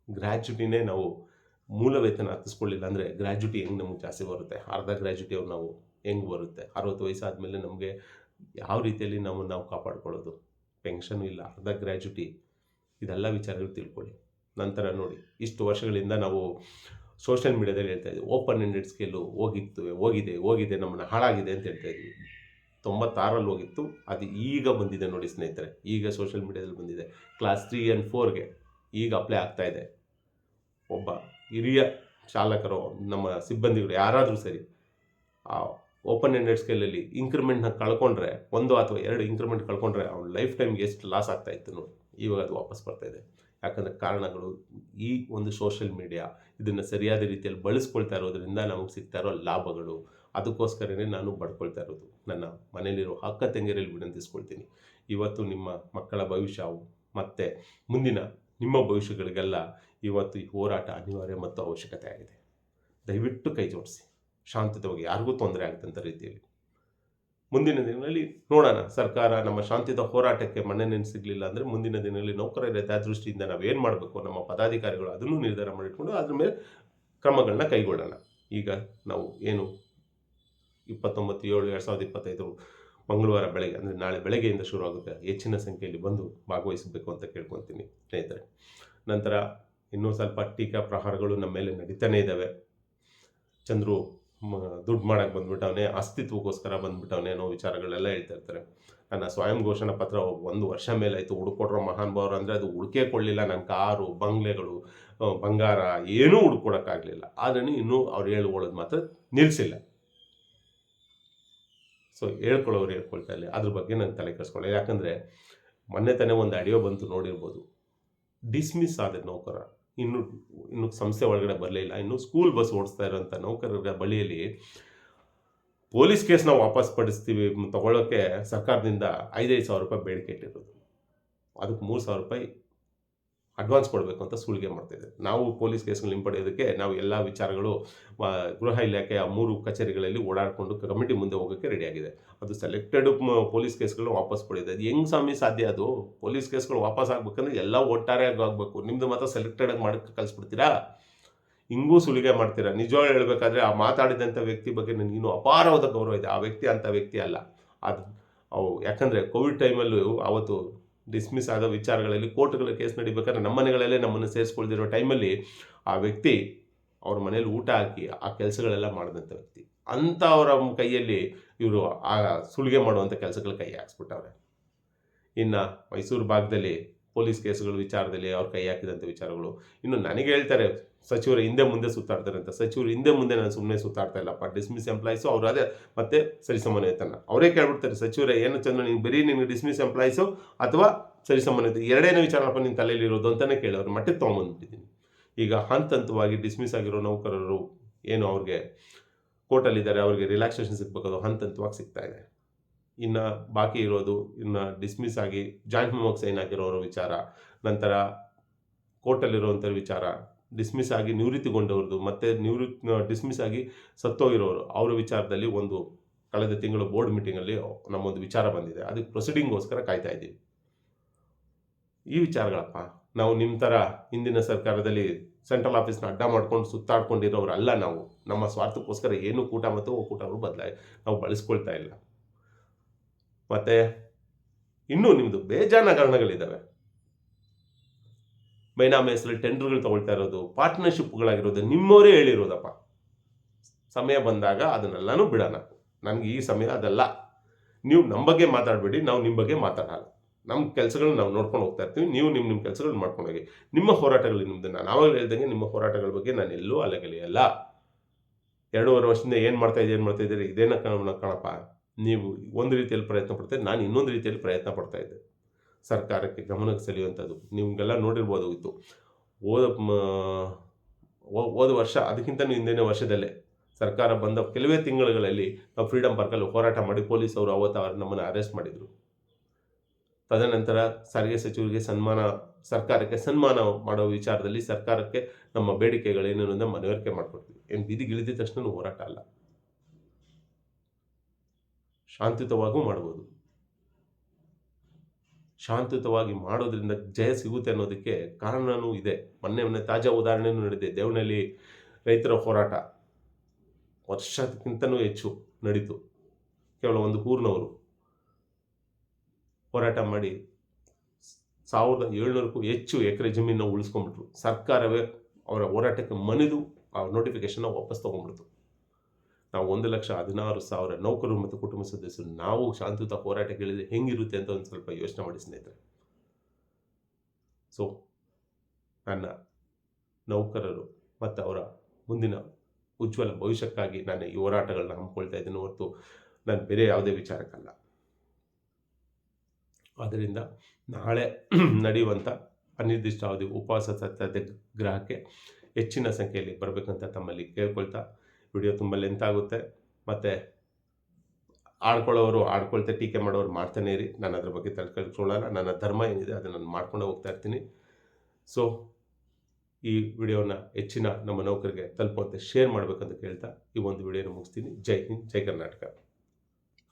ಗ್ರ್ಯಾಚುಟಿನೇ ನಾವು ಮೂಲ ವೇತನ ಹತ್ತಿಸ್ಕೊಳ್ಳಿಲ್ಲ ಅಂದರೆ ಗ್ರ್ಯಾಜುಟಿ ಹೆಂಗೆ ನಮಗೆ ಜಾಸ್ತಿ ಬರುತ್ತೆ? ಅರ್ಧ ಗ್ರ್ಯಾಜುಟಿ ನಾವು ಹೆಂಗೆ ಬರುತ್ತೆ? ಅರವತ್ತು ವಯಸ್ಸಾದಮೇಲೆ ನಮಗೆ ಯಾವ ರೀತಿಯಲ್ಲಿ ನಾವು ನಾವು ಕಾಪಾಡ್ಕೊಳ್ಳೋದು? ಪೆನ್ಷನ್ ಇಲ್ಲ, ಅರ್ಧ ಗ್ರ್ಯಾಜುಟಿ ಇದೆಲ್ಲ ವಿಚಾರಗಳು ತಿಳ್ಕೊಳ್ಳಿ. ನಂತರ ನೋಡಿ, ಇಷ್ಟು ವರ್ಷಗಳಿಂದ ನಾವು ಸೋಷಿಯಲ್ ಮೀಡ್ಯಾದಲ್ಲಿ ಹೇಳ್ತಾ ಇದ್ವಿ ಓಪನ್ ಎಂಡೆಡ್ ಸ್ಕೇಲು ಹೋಗಿತ್ತು, ಹೋಗಿದೆ ಹೋಗಿದೆ, ನಮ್ಮನ್ನು ಹಾಳಾಗಿದೆ ಅಂತ ಹೇಳ್ತಾ ಇದ್ವಿ. ತೊಂಬತ್ತಾರಲ್ಲಿ ಹೋಗಿತ್ತು, ಅದು ಈಗ ಬಂದಿದೆ ನೋಡಿ ಸ್ನೇಹಿತರೆ, ಈಗ ಸೋಷಿಯಲ್ ಮೀಡ್ಯಾದಲ್ಲಿ ಬಂದಿದೆ. ಕ್ಲಾಸ್ ತ್ರೀ ಆ್ಯಂಡ್ ಫೋರ್ಗೆ ಈಗ ಅಪ್ಲೈ ಆಗ್ತಾ ಇದೆ. ಒಬ್ಬ ಹಿರಿಯ ಚಾಲಕರು, ನಮ್ಮ ಸಿಬ್ಬಂದಿಗಳು ಯಾರಾದರೂ ಸರಿ, ಆ ಓಪನ್ ಎಂಡೆಡ್ ಸ್ಕೇಲಲ್ಲಿ ಇಂಕ್ರಿಮೆಂಟ್ನ ಕಳ್ಕೊಂಡ್ರೆ, ಒಂದು ಅಥವಾ ಎರಡು ಇನ್ಕ್ರಿಮೆಂಟ್ ಕಳ್ಕೊಂಡ್ರೆ ಅವ್ನ ಲೈಫ್ ಟೈಮ್ಗೆ ಎಷ್ಟು ಲಾಸ್ ಆಗ್ತಾ ಇತ್ತು ನೋಡಿ, ಇವಾಗ ಅದು ವಾಪಸ್ ಬರ್ತಾ ಇದೆ. ಯಾಕಂದರೆ ಕಾರಣಗಳು ಈ ಒಂದು ಸೋಷಿಯಲ್ ಮೀಡಿಯಾ ಇದನ್ನು ಸರಿಯಾದ ರೀತಿಯಲ್ಲಿ ಬಳಸ್ಕೊಳ್ತಾ ಇರೋದ್ರಿಂದ ನಮಗೆ ಸಿಗ್ತಾ ಇರೋ ಲಾಭಗಳು. ಅದಕ್ಕೋಸ್ಕರನೇ ನಾನು ಬಡ್ಕೊಳ್ತಾ ಇರೋದು. ನನ್ನ ಮನೆಯಲ್ಲಿರೋ ಅಕ್ಕ ತಂಗಿಯರಲ್ಲಿ ವಿನಂತಿಸ್ಕೊಳ್ತೀನಿ. ಇವತ್ತು ನಿಮ್ಮ ಮಕ್ಕಳ ಭವಿಷ್ಯ ಮತ್ತು ಮುಂದಿನ ನಿಮ್ಮ ಭವಿಷ್ಯಗಳಿಗೆಲ್ಲ ಇವತ್ತು ಈ ಹೋರಾಟ ಅನಿವಾರ್ಯ ಮತ್ತು ಅವಶ್ಯಕತೆ ಆಗಿದೆ. ದಯವಿಟ್ಟು ಕೈ ಜೋಡಿಸಿ. ಶಾಂತತೆವಾಗಿ ಯಾರಿಗೂ ತೊಂದರೆ ಆಗದಂಥ ರೀತಿಯಲ್ಲಿ. ಮುಂದಿನ ದಿನಗಳಲ್ಲಿ ನೋಡೋಣ. ಸರ್ಕಾರ ನಮ್ಮ ಶಾಂತಿಯುತ ಹೋರಾಟಕ್ಕೆ ಮನ್ನಣೆ ಸಿಗಲಿಲ್ಲ ಅಂದರೆ ಮುಂದಿನ ದಿನಗಳಲ್ಲಿ ನೌಕರರ ದೃಷ್ಟಿಯಿಂದ ನಾವು ಏನು ಮಾಡಬೇಕು? ನಮ್ಮ ಪದಾಧಿಕಾರಿಗಳು ಅದನ್ನು ನಿರ್ಧಾರ ಮಾಡಿಟ್ಕೊಂಡು ಅದ್ರ ಮೇಲೆ ಕ್ರಮಗಳನ್ನ ಕೈಗೊಳ್ಳೋಣ. ಈಗ ನಾವು ಏನು ಇಪ್ಪತ್ತೊಂಬತ್ತು ಏಳು ಎರಡು ಸಾವಿರದ ಇಪ್ಪತ್ತೈದು ಮಂಗಳವಾರ ಬೆಳಗ್ಗೆ ಅಂದರೆ ನಾಳೆ ಬೆಳಗ್ಗೆಯಿಂದ ಶುರುವಾಗುತ್ತೆ ಹೆಚ್ಚಿನ ಸಂಖ್ಯೆಯಲ್ಲಿ ಬಂದು ಭಾಗವಹಿಸಬೇಕು ಅಂತ ಕೇಳ್ಕೊತೀನಿ ಸ್ನೇಹಿತರೆ. ನಂತರ ಇನ್ನೂ ಸ್ವಲ್ಪ ಟೀಕಾ ಪ್ರಹಾರಗಳು ನಮ್ಮ ಮೇಲೆ ನಡೀತಾನೇ ಇದ್ದಾವೆ ಚಂದ್ರು ದುಡ್ಡು ಮಾಡಕ್ಕೆ ಬಂದ್ಬಿಟ್ಟವನೇ ಅಸ್ತಿತ್ವಕ್ಕೋಸ್ಕರ ಬಂದ್ಬಿಟ್ಟವನೇ ಅನ್ನೋ ವಿಚಾರಗಳೆಲ್ಲ ಹೇಳ್ತಾ ಇರ್ತಾರೆ. ನನ್ನ ಸ್ವಯಂ ಘೋಷಣಾ ಪತ್ರ ಒಂದು ವರ್ಷ ಮೇಲೆ ಆಯಿತು ಹುಡುಕೊಟ್ರೋ ಮಹಾನ್ ಭಾವರು ಅಂದರೆ ಅದು ಹುಡುಕೇ ಕೊಡಲಿಲ್ಲ ನನ್ನ ಕಾರು, ಬಂಗ್ಲೆಗಳು ಬಂಗಾರ ಏನೂ ಹುಡ್ಕೊಡೋಕ್ಕಾಗಲಿಲ್ಲ ಆದ್ರೂ ಇನ್ನೂ ಅವ್ರು ಹೇಳ್ಕೊಳ್ಳೋದು ಮಾತ್ರ ನಿಲ್ಲಿಸಿಲ್ಲ ಸೊ ಹೇಳ್ಕೊಳ್ಳೋರು ಹೇಳ್ಕೊಳ್ತಾ ಇಲ್ಲ ಅದ್ರ ಬಗ್ಗೆ ನಾನು ತಲೆ ಕೆಡಿಸ್ಕೊಳ್ಳಿ. ಯಾಕಂದರೆ ಮೊನ್ನೆ ತಾನೇ ಒಂದು ಅಡಿಯೋ ಬಂತು ನೋಡಿರ್ಬೋದು. ಡಿಸ್ಮಿಸ್ ಆದ ನೌಕರ ಇನ್ನು ಇನ್ನು ಸಂಸ್ಥೆ ಒಳಗಡೆ ಬರಲಿಲ್ಲ ಇನ್ನು ಸ್ಕೂಲ್ ಬಸ್ ಓಡಿಸ್ತಾ ಇರೋಂಥ ನೌಕರರ ಬಳಿಯಲ್ಲಿ ಪೊಲೀಸ್ ಕೇಸ್ನ ವಾಪಸ್ ಪಡಿಸ್ತೀವಿ ತಗೊಳ್ಳೋಕ್ಕೆ ಸರ್ಕಾರದಿಂದ ಐದೈದು ಸಾವಿರ ರೂಪಾಯಿ ಬೇಡಿಕೆ ಇಟ್ಟಿರೋದು. ಅದಕ್ಕೆ ಮೂರು ಸಾವಿರ ರೂಪಾಯಿ ಅಡ್ವಾನ್ಸ್ ಕೊಡಬೇಕು ಅಂತ ಸುಳಿಗೆ ಮಾಡ್ತಾಯಿದೆ ನಾವು ಪೊಲೀಸ್ ಕೇಸ್ಗಳು ಹಿಂಪಡೆಯೋದಕ್ಕೆ ನಾವು ಎಲ್ಲ ವಿಚಾರಗಳು ಗೃಹ ಇಲಾಖೆ ಆ ಮೂರು ಕಚೇರಿಗಳಲ್ಲಿ ಓಡಾಡಿಕೊಂಡು ಕಮಿಟಿ ಮುಂದೆ ಹೋಗೋಕ್ಕೆ ರೆಡಿಯಾಗಿದೆ ಅದು ಸೆಲೆಕ್ಟೆಡ್ ಪೊಲೀಸ್ ಕೇಸ್ಗಳು ವಾಪಸ್ ಪಡೆಯೋದು ಅದು ಹೆಂಗೆ ಸ್ವಾಮಿ ಸಾಧ್ಯ ಅದು? ಪೊಲೀಸ್ ಕೇಸ್ಗಳು ವಾಪಸ್ ಆಗಬೇಕಂದ್ರೆ ಎಲ್ಲ ಒಟ್ಟಾರೆ ಆಗಬೇಕು. ನಿಮ್ಮದು ಮಾತ್ರ ಸೆಲೆಕ್ಟೆಡ್ ಆಗಿ ಮಾಡಕ್ಕೆ ಕಳಿಸ್ಬಿಡ್ತೀರಾ? ಹಿಂಗೂ ಸುಲಿಗೆ ಮಾಡ್ತೀರಾ? ನಿಜವಾಗಿ ಹೇಳಬೇಕಾದ್ರೆ ಆ ಮಾತಾಡಿದಂಥ ವ್ಯಕ್ತಿ ಬಗ್ಗೆ ನನಗೆ ಇನ್ನೂ ಅಪಾರವಾದ ಗೌರವ ಇದೆ. ಆ ವ್ಯಕ್ತಿ ಅಂಥ ವ್ಯಕ್ತಿ ಅಲ್ಲ. ಅದು, ಅವು ಯಾಕಂದರೆ ಕೋವಿಡ್ ಟೈಮಲ್ಲೂ ಅವತ್ತು ಡಿಸ್ಮಿಸ್ ಆದ ವಿಚಾರಗಳಲ್ಲಿ ಕೋರ್ಟ್ಗಳ ಕೇಸ್ ನಡಿಬೇಕಾದ್ರೆ ನಮ್ಮ ಮನೆಗಳಲ್ಲೇ ನಮ್ಮನ್ನು ಸೇರಿಸ್ಕೊಳ್ದಿರೋ ಟೈಮಲ್ಲಿ ಆ ವ್ಯಕ್ತಿ ಅವ್ರ ಮನೇಲಿ ಊಟ ಹಾಕಿ ಆ ಕೆಲಸಗಳೆಲ್ಲ ಮಾಡಿದಂಥ ವ್ಯಕ್ತಿ. ಅಂಥವರ ಕೈಯಲ್ಲಿ ಇವರು ಆ ಸುಲಿಗೆ ಮಾಡುವಂಥ ಕೆಲಸಗಳ ಕೈ ಹಾಕ್ಸ್ಬಿಟ್ಟವ್ರೆ. ಇನ್ನು ಮೈಸೂರು ಭಾಗದಲ್ಲಿ ಪೊಲೀಸ್ ಕೇಸುಗಳ ವಿಚಾರದಲ್ಲಿ ಅವ್ರ ಕೈ ಹಾಕಿದಂಥ ವಿಚಾರಗಳು. ಇನ್ನು ನನಗೆ ಹೇಳ್ತಾರೆ, ಸಚಿವರು ಹಿಂದೆ ಮುಂದೆ ಸುತ್ತಾಡ್ತಾರೆ ಅಂತ. ಸಚಿವರು ಹಿಂದೆ ಮುಂದೆ ನಾನು ಸುಮ್ಮನೆ ಸುತ್ತಾಡ್ತಾ ಇಲ್ಲಪ್ಪ. ಡಿಸ್ಮಿಸ್ ಎಂಪ್ಲಾಯ್ಸು ಅವ್ರು ಅದೇ. ಮತ್ತೆ ಸರಿಸಮಾನ ವೇತನ ಅವರೇ ಕೇಳ್ಬಿಡ್ತಾರೆ, ಸಚಿವರೇ, ಏನು ಚಂದ್ರ ನೀನು ಬರೀ ನಿಮಗೆ ಡಿಸ್ಮಿಸ್ ಎಂಪ್ಲಾಯ್ಸು ಅಥವಾ ಸರಿಸಮಾನ ವೇತನ ಎರಡೇನೋ ವಿಚಾರಪ್ಪ ನಿನ್ನ ತಲೆಯಲ್ಲಿ ಇರೋದು ಅಂತಲೇ ಕೇಳೋರು. ಮಟ್ಟಿಗೆ ತೊಗೊಂಬಂದ್ಬಿಟ್ಟಿದ್ದೀನಿ. ಈಗ ಹಂತ ಹಂತವಾಗಿ ಡಿಸ್ಮಿಸ್ ಆಗಿರೋ ನೌಕರರು ಏನು ಅವ್ರಿಗೆ ಕೋರ್ಟಲ್ಲಿದ್ದಾರೆ, ಅವ್ರಿಗೆ ರಿಲ್ಯಾಕ್ಸೇಷನ್ ಸಿಗ್ಬೇಕು ಹಂತ ಹಂತವಾಗಿ ಸಿಗ್ತಾ ಇದೆ. ಇನ್ನು ಬಾಕಿ ಇರೋದು ಇನ್ನು ಡಿಸ್ಮಿಸ್ ಆಗಿ ಜಾಯಿಂಟ್ ಮೆಮೋಗೆ ಸೈನ್ ಆಗಿರೋರ ವಿಚಾರ, ನಂತರ ಕೋರ್ಟಲ್ಲಿರುವಂಥ ವಿಚಾರ ಡಿಸ್ಮಿಸ್ ಆಗಿ ನಿವೃತ್ತಿಗೊಂಡವ್ರದ್ದು ಮತ್ತು ನಿವೃತ್ತಿ ಡಿಸ್ಮಿಸ್ ಆಗಿ ಸತ್ತೋಗಿರೋರು, ಅವರ ವಿಚಾರದಲ್ಲಿ ಒಂದು ಕಳೆದ ತಿಂಗಳು ಬೋರ್ಡ್ ಮೀಟಿಂಗಲ್ಲಿ ನಮ್ಮೊಂದು ವಿಚಾರ ಬಂದಿದೆ. ಅದಕ್ಕೆ ಪ್ರೊಸೀಡಿಂಗ್ಗೋಸ್ಕರ ಕಾಯ್ತಾ ಇದ್ದೀವಿ. ಈ ವಿಚಾರಗಳಪ್ಪ, ನಾವು ನಿಮ್ಮ ಥರ ಹಿಂದಿನ ಸರ್ಕಾರದಲ್ಲಿ ಸೆಂಟ್ರಲ್ ಆಫೀಸ್ನ ಅಡ್ಡ ಮಾಡ್ಕೊಂಡು ಸುತ್ತಾಡ್ಕೊಂಡಿರೋರು ಅಲ್ಲ ನಾವು, ನಮ್ಮ ಸ್ವಾರ್ಥಕ್ಕೋಸ್ಕರ ಏನು ಕೂಟ ಮತ್ತು ಒಕ್ಕೂಟಗಳು ಬದಲಾಗಿ ನಾವು ಬಳಸ್ಕೊಳ್ತಾ ಇಲ್ಲ. ಮತ್ತು ಇನ್ನೂ ನಿಮ್ಮದು ಬೇಜಾನ ಕಾರಣಗಳಿದ್ದಾವೆ. ಮೈನಾಮ ಹೆಸರಲ್ಲಿ ಟೆಂಡರ್ಗಳು ತಗೊಳ್ತಾ ಇರೋದು ಪಾರ್ಟ್ನರ್ಶಿಪ್ಗಳಾಗಿರೋದು ನಿಮ್ಮವರೇ ಹೇಳಿರೋದಪ್ಪ. ಸಮಯ ಬಂದಾಗ ಅದನ್ನೆಲ್ಲನೂ ಬಿಡೋಣ. ನನಗೆ ಈ ಸಮಯ ಅದಲ್ಲ. ನೀವು ನಮ್ಮ ಬಗ್ಗೆ ಮಾತಾಡಬೇಡಿ, ನಾವು ನಿಮ್ಮ ಬಗ್ಗೆ ಮಾತಾಡಲ್ಲ. ನಮ್ಮ ಕೆಲಸಗಳನ್ನ ನಾವು ನೋಡ್ಕೊಂಡು ಹೋಗ್ತಾ ಇರ್ತೀವಿ, ನೀವು ನಿಮ್ಮ ನಿಮ್ಮ ಕೆಲಸಗಳನ್ನ ಮಾಡ್ಕೊಂಡು ಹೋಗಿ. ನಿಮ್ಮ ಹೋರಾಟಗಳು ನಿಮ್ಮದು ನಾನು ಆವಾಗ ಹೇಳ್ದಂಗೆ ನಿಮ್ಮ ಹೋರಾಟಗಳ ಬಗ್ಗೆ ನಾನು ಎಲ್ಲೂ ಅಲ್ಲಗಲಿಯಲ್ಲ ಎರಡೂವರೆ ವರ್ಷದಿಂದ ಏನು ಮಾಡ್ತಾ ಇದ್ದೀರಿ ಏನು ಮಾಡ್ತಾ ಇದ್ದೀರಿ, ಇದೇನ ಕಣ ಕಣಪ್ಪ? ನೀವು ಒಂದು ರೀತಿಯಲ್ಲಿ ಪ್ರಯತ್ನ ಪಡ್ತಾ ನಾನು ಇನ್ನೊಂದು ರೀತಿಯಲ್ಲಿ ಪ್ರಯತ್ನ ಪಡ್ತಾ ಇದ್ದೆ. ಸರ್ಕಾರಕ್ಕೆ ಗಮನಕ್ಕೆ ಸೆಳೆಯುವಂಥದ್ದು. ನಿಮಗೆಲ್ಲ ನೋಡಿರ್ಬೋದು ಇತ್ತು. ಮ- ಹೋದ ವರ್ಷ ಅದಕ್ಕಿಂತ ಹಿಂದಿನ ವರ್ಷದಲ್ಲೇ ಸರ್ಕಾರ ಬಂದ ಕೆಲವೇ ತಿಂಗಳುಗಳಲ್ಲಿ ನಾವು ಫ್ರೀಡಮ್ ಪಾರ್ಕಲ್ಲಿ ಹೋರಾಟ ಮಾಡಿ ಪೊಲೀಸವರು ಅವತ್ತು ಅವರು ನಮ್ಮನ್ನು ಅರೆಸ್ಟ್ ಮಾಡಿದರು. ತದನಂತರ ಸಾರಿಗೆ ಸಚಿವರಿಗೆ ಸನ್ಮಾನ, ಸರ್ಕಾರಕ್ಕೆ ಸನ್ಮಾನ ಮಾಡೋ ವಿಚಾರದಲ್ಲಿ ಸರ್ಕಾರಕ್ಕೆ ನಮ್ಮ ಬೇಡಿಕೆಗಳೇನೇನು ಅಂತ ಮನವರಿಕೆ ಮಾಡಿಕೊಡ್ತೀವಿ ಏನು ಬೀದಿಗಿಳಿದ ತಕ್ಷಣ ಹೋರಾಟ ಅಲ್ಲ. ಶಾಂತಿಯುತವಾಗೂ ಮಾಡ್ಬೋದು. ಶಾಂತಿಯುತವಾಗಿ ಮಾಡೋದ್ರಿಂದ ಜಯ ಸಿಗುತ್ತೆ ಅನ್ನೋದಕ್ಕೆ ಕಾರಣನೂ ಇದೆ. ಮೊನ್ನೆ ಮೊನ್ನೆ ತಾಜಾ ಉದಾಹರಣೆನೂ ನಡೆದಿದೆ. ದೇವನಲ್ಲಿ ರೈತರ ಹೋರಾಟ ವರ್ಷಕ್ಕಿಂತನೂ ಹೆಚ್ಚು ನಡೀತು. ಕೇವಲ ಒಂದು ಊರಿನವರು ಹೋರಾಟ ಮಾಡಿ ಸಾವಿರದ ಏಳ್ನೂರಕ್ಕೂ ಹೆಚ್ಚು ಎಕರೆ ಜಮೀನನ್ನು ಉಳಿಸ್ಕೊಂಡ್ಬಿಟ್ರು. ಸರ್ಕಾರವೇ ಅವರ ಹೋರಾಟಕ್ಕೆ ಮನಿದು ಆ ನೋಟಿಫಿಕೇಶನ್ನ ವಾಪಸ್ ತೊಗೊಂಡ್ಬಿಡ್ತು. ನಾವು ಒಂದು ಲಕ್ಷ ಹದಿನಾರು ಸಾವಿರ ನೌಕರರು ಮತ್ತು ಕುಟುಂಬ ಸದಸ್ಯರು ನಾವು ಶಾಂತಿಯುತ ಹೋರಾಟಕ್ಕೆ ಕೇಳಿದ್ರೆ ಹೆಂಗಿರುತ್ತೆ ಅಂತ ಒಂದು ಸ್ವಲ್ಪ ಯೋಚನೆ ಮಾಡಿ ಸ್ನೇಹಿತರೆ. ಸೊ ನನ್ನ ನೌಕರರು ಮತ್ತು ಅವರ ಮುಂದಿನ ಉಜ್ವಲ ಭವಿಷ್ಯಕ್ಕಾಗಿ ನಾನು ಈ ಹೋರಾಟಗಳನ್ನ ಹಮ್ಮಿಕೊಳ್ತಾ ಇದ್ದೀನಿ ಹೊರತು ನಾನು ಬೇರೆ ಯಾವುದೇ ವಿಚಾರಕ್ಕಲ್ಲ. ಆದ್ದರಿಂದ ನಾಳೆ ನಡೆಯುವಂಥ ಅನಿರ್ದಿಷ್ಟಾವಧಿ ಉಪವಾಸ ಸತ್ಯಾಗ್ರಹಕ್ಕೆ ಹೆಚ್ಚಿನ ಸಂಖ್ಯೆಯಲ್ಲಿ ಬರಬೇಕಂತ ತಮ್ಮಲ್ಲಿ ಕೇಳ್ಕೊಳ್ತಾ ವಿಡಿಯೋ ತುಂಬ ಲೆಂತ್ ಆಗುತ್ತೆ. ಮತ್ತು ಆಡ್ಕೊಳ್ಳೋರು, ಆಡ್ಕೊಳ್ತೆ ಟೀಕೆ ಮಾಡೋರು ಮಾಡ್ತಾನೆ ಇರಿ. ನಾನು ಅದ್ರ ಬಗ್ಗೆ ತಲೆಕೆಡ್ಕೊಳ್ಳಲ್ಲ ನನ್ನ ಧರ್ಮ ಏನಿದೆ ಅದನ್ನು ನಾನು ಮಾಡ್ಕೊಂಡು ಹೋಗ್ತಾ ಇರ್ತೀನಿ. ಸೊ ಈ ವಿಡಿಯೋನ ಹೆಚ್ಚಿನ ನಮ್ಮ ನೌಕರಿಗೆ ತಲುಪುವಂತೆ ಶೇರ್ ಮಾಡಬೇಕಂತ ಕೇಳ್ತಾ ಈ ಒಂದು ವಿಡಿಯೋನ ಮುಗಿಸ್ತೀನಿ. ಜೈ ಹಿಂದ್, ಜೈ ಕರ್ನಾಟಕ.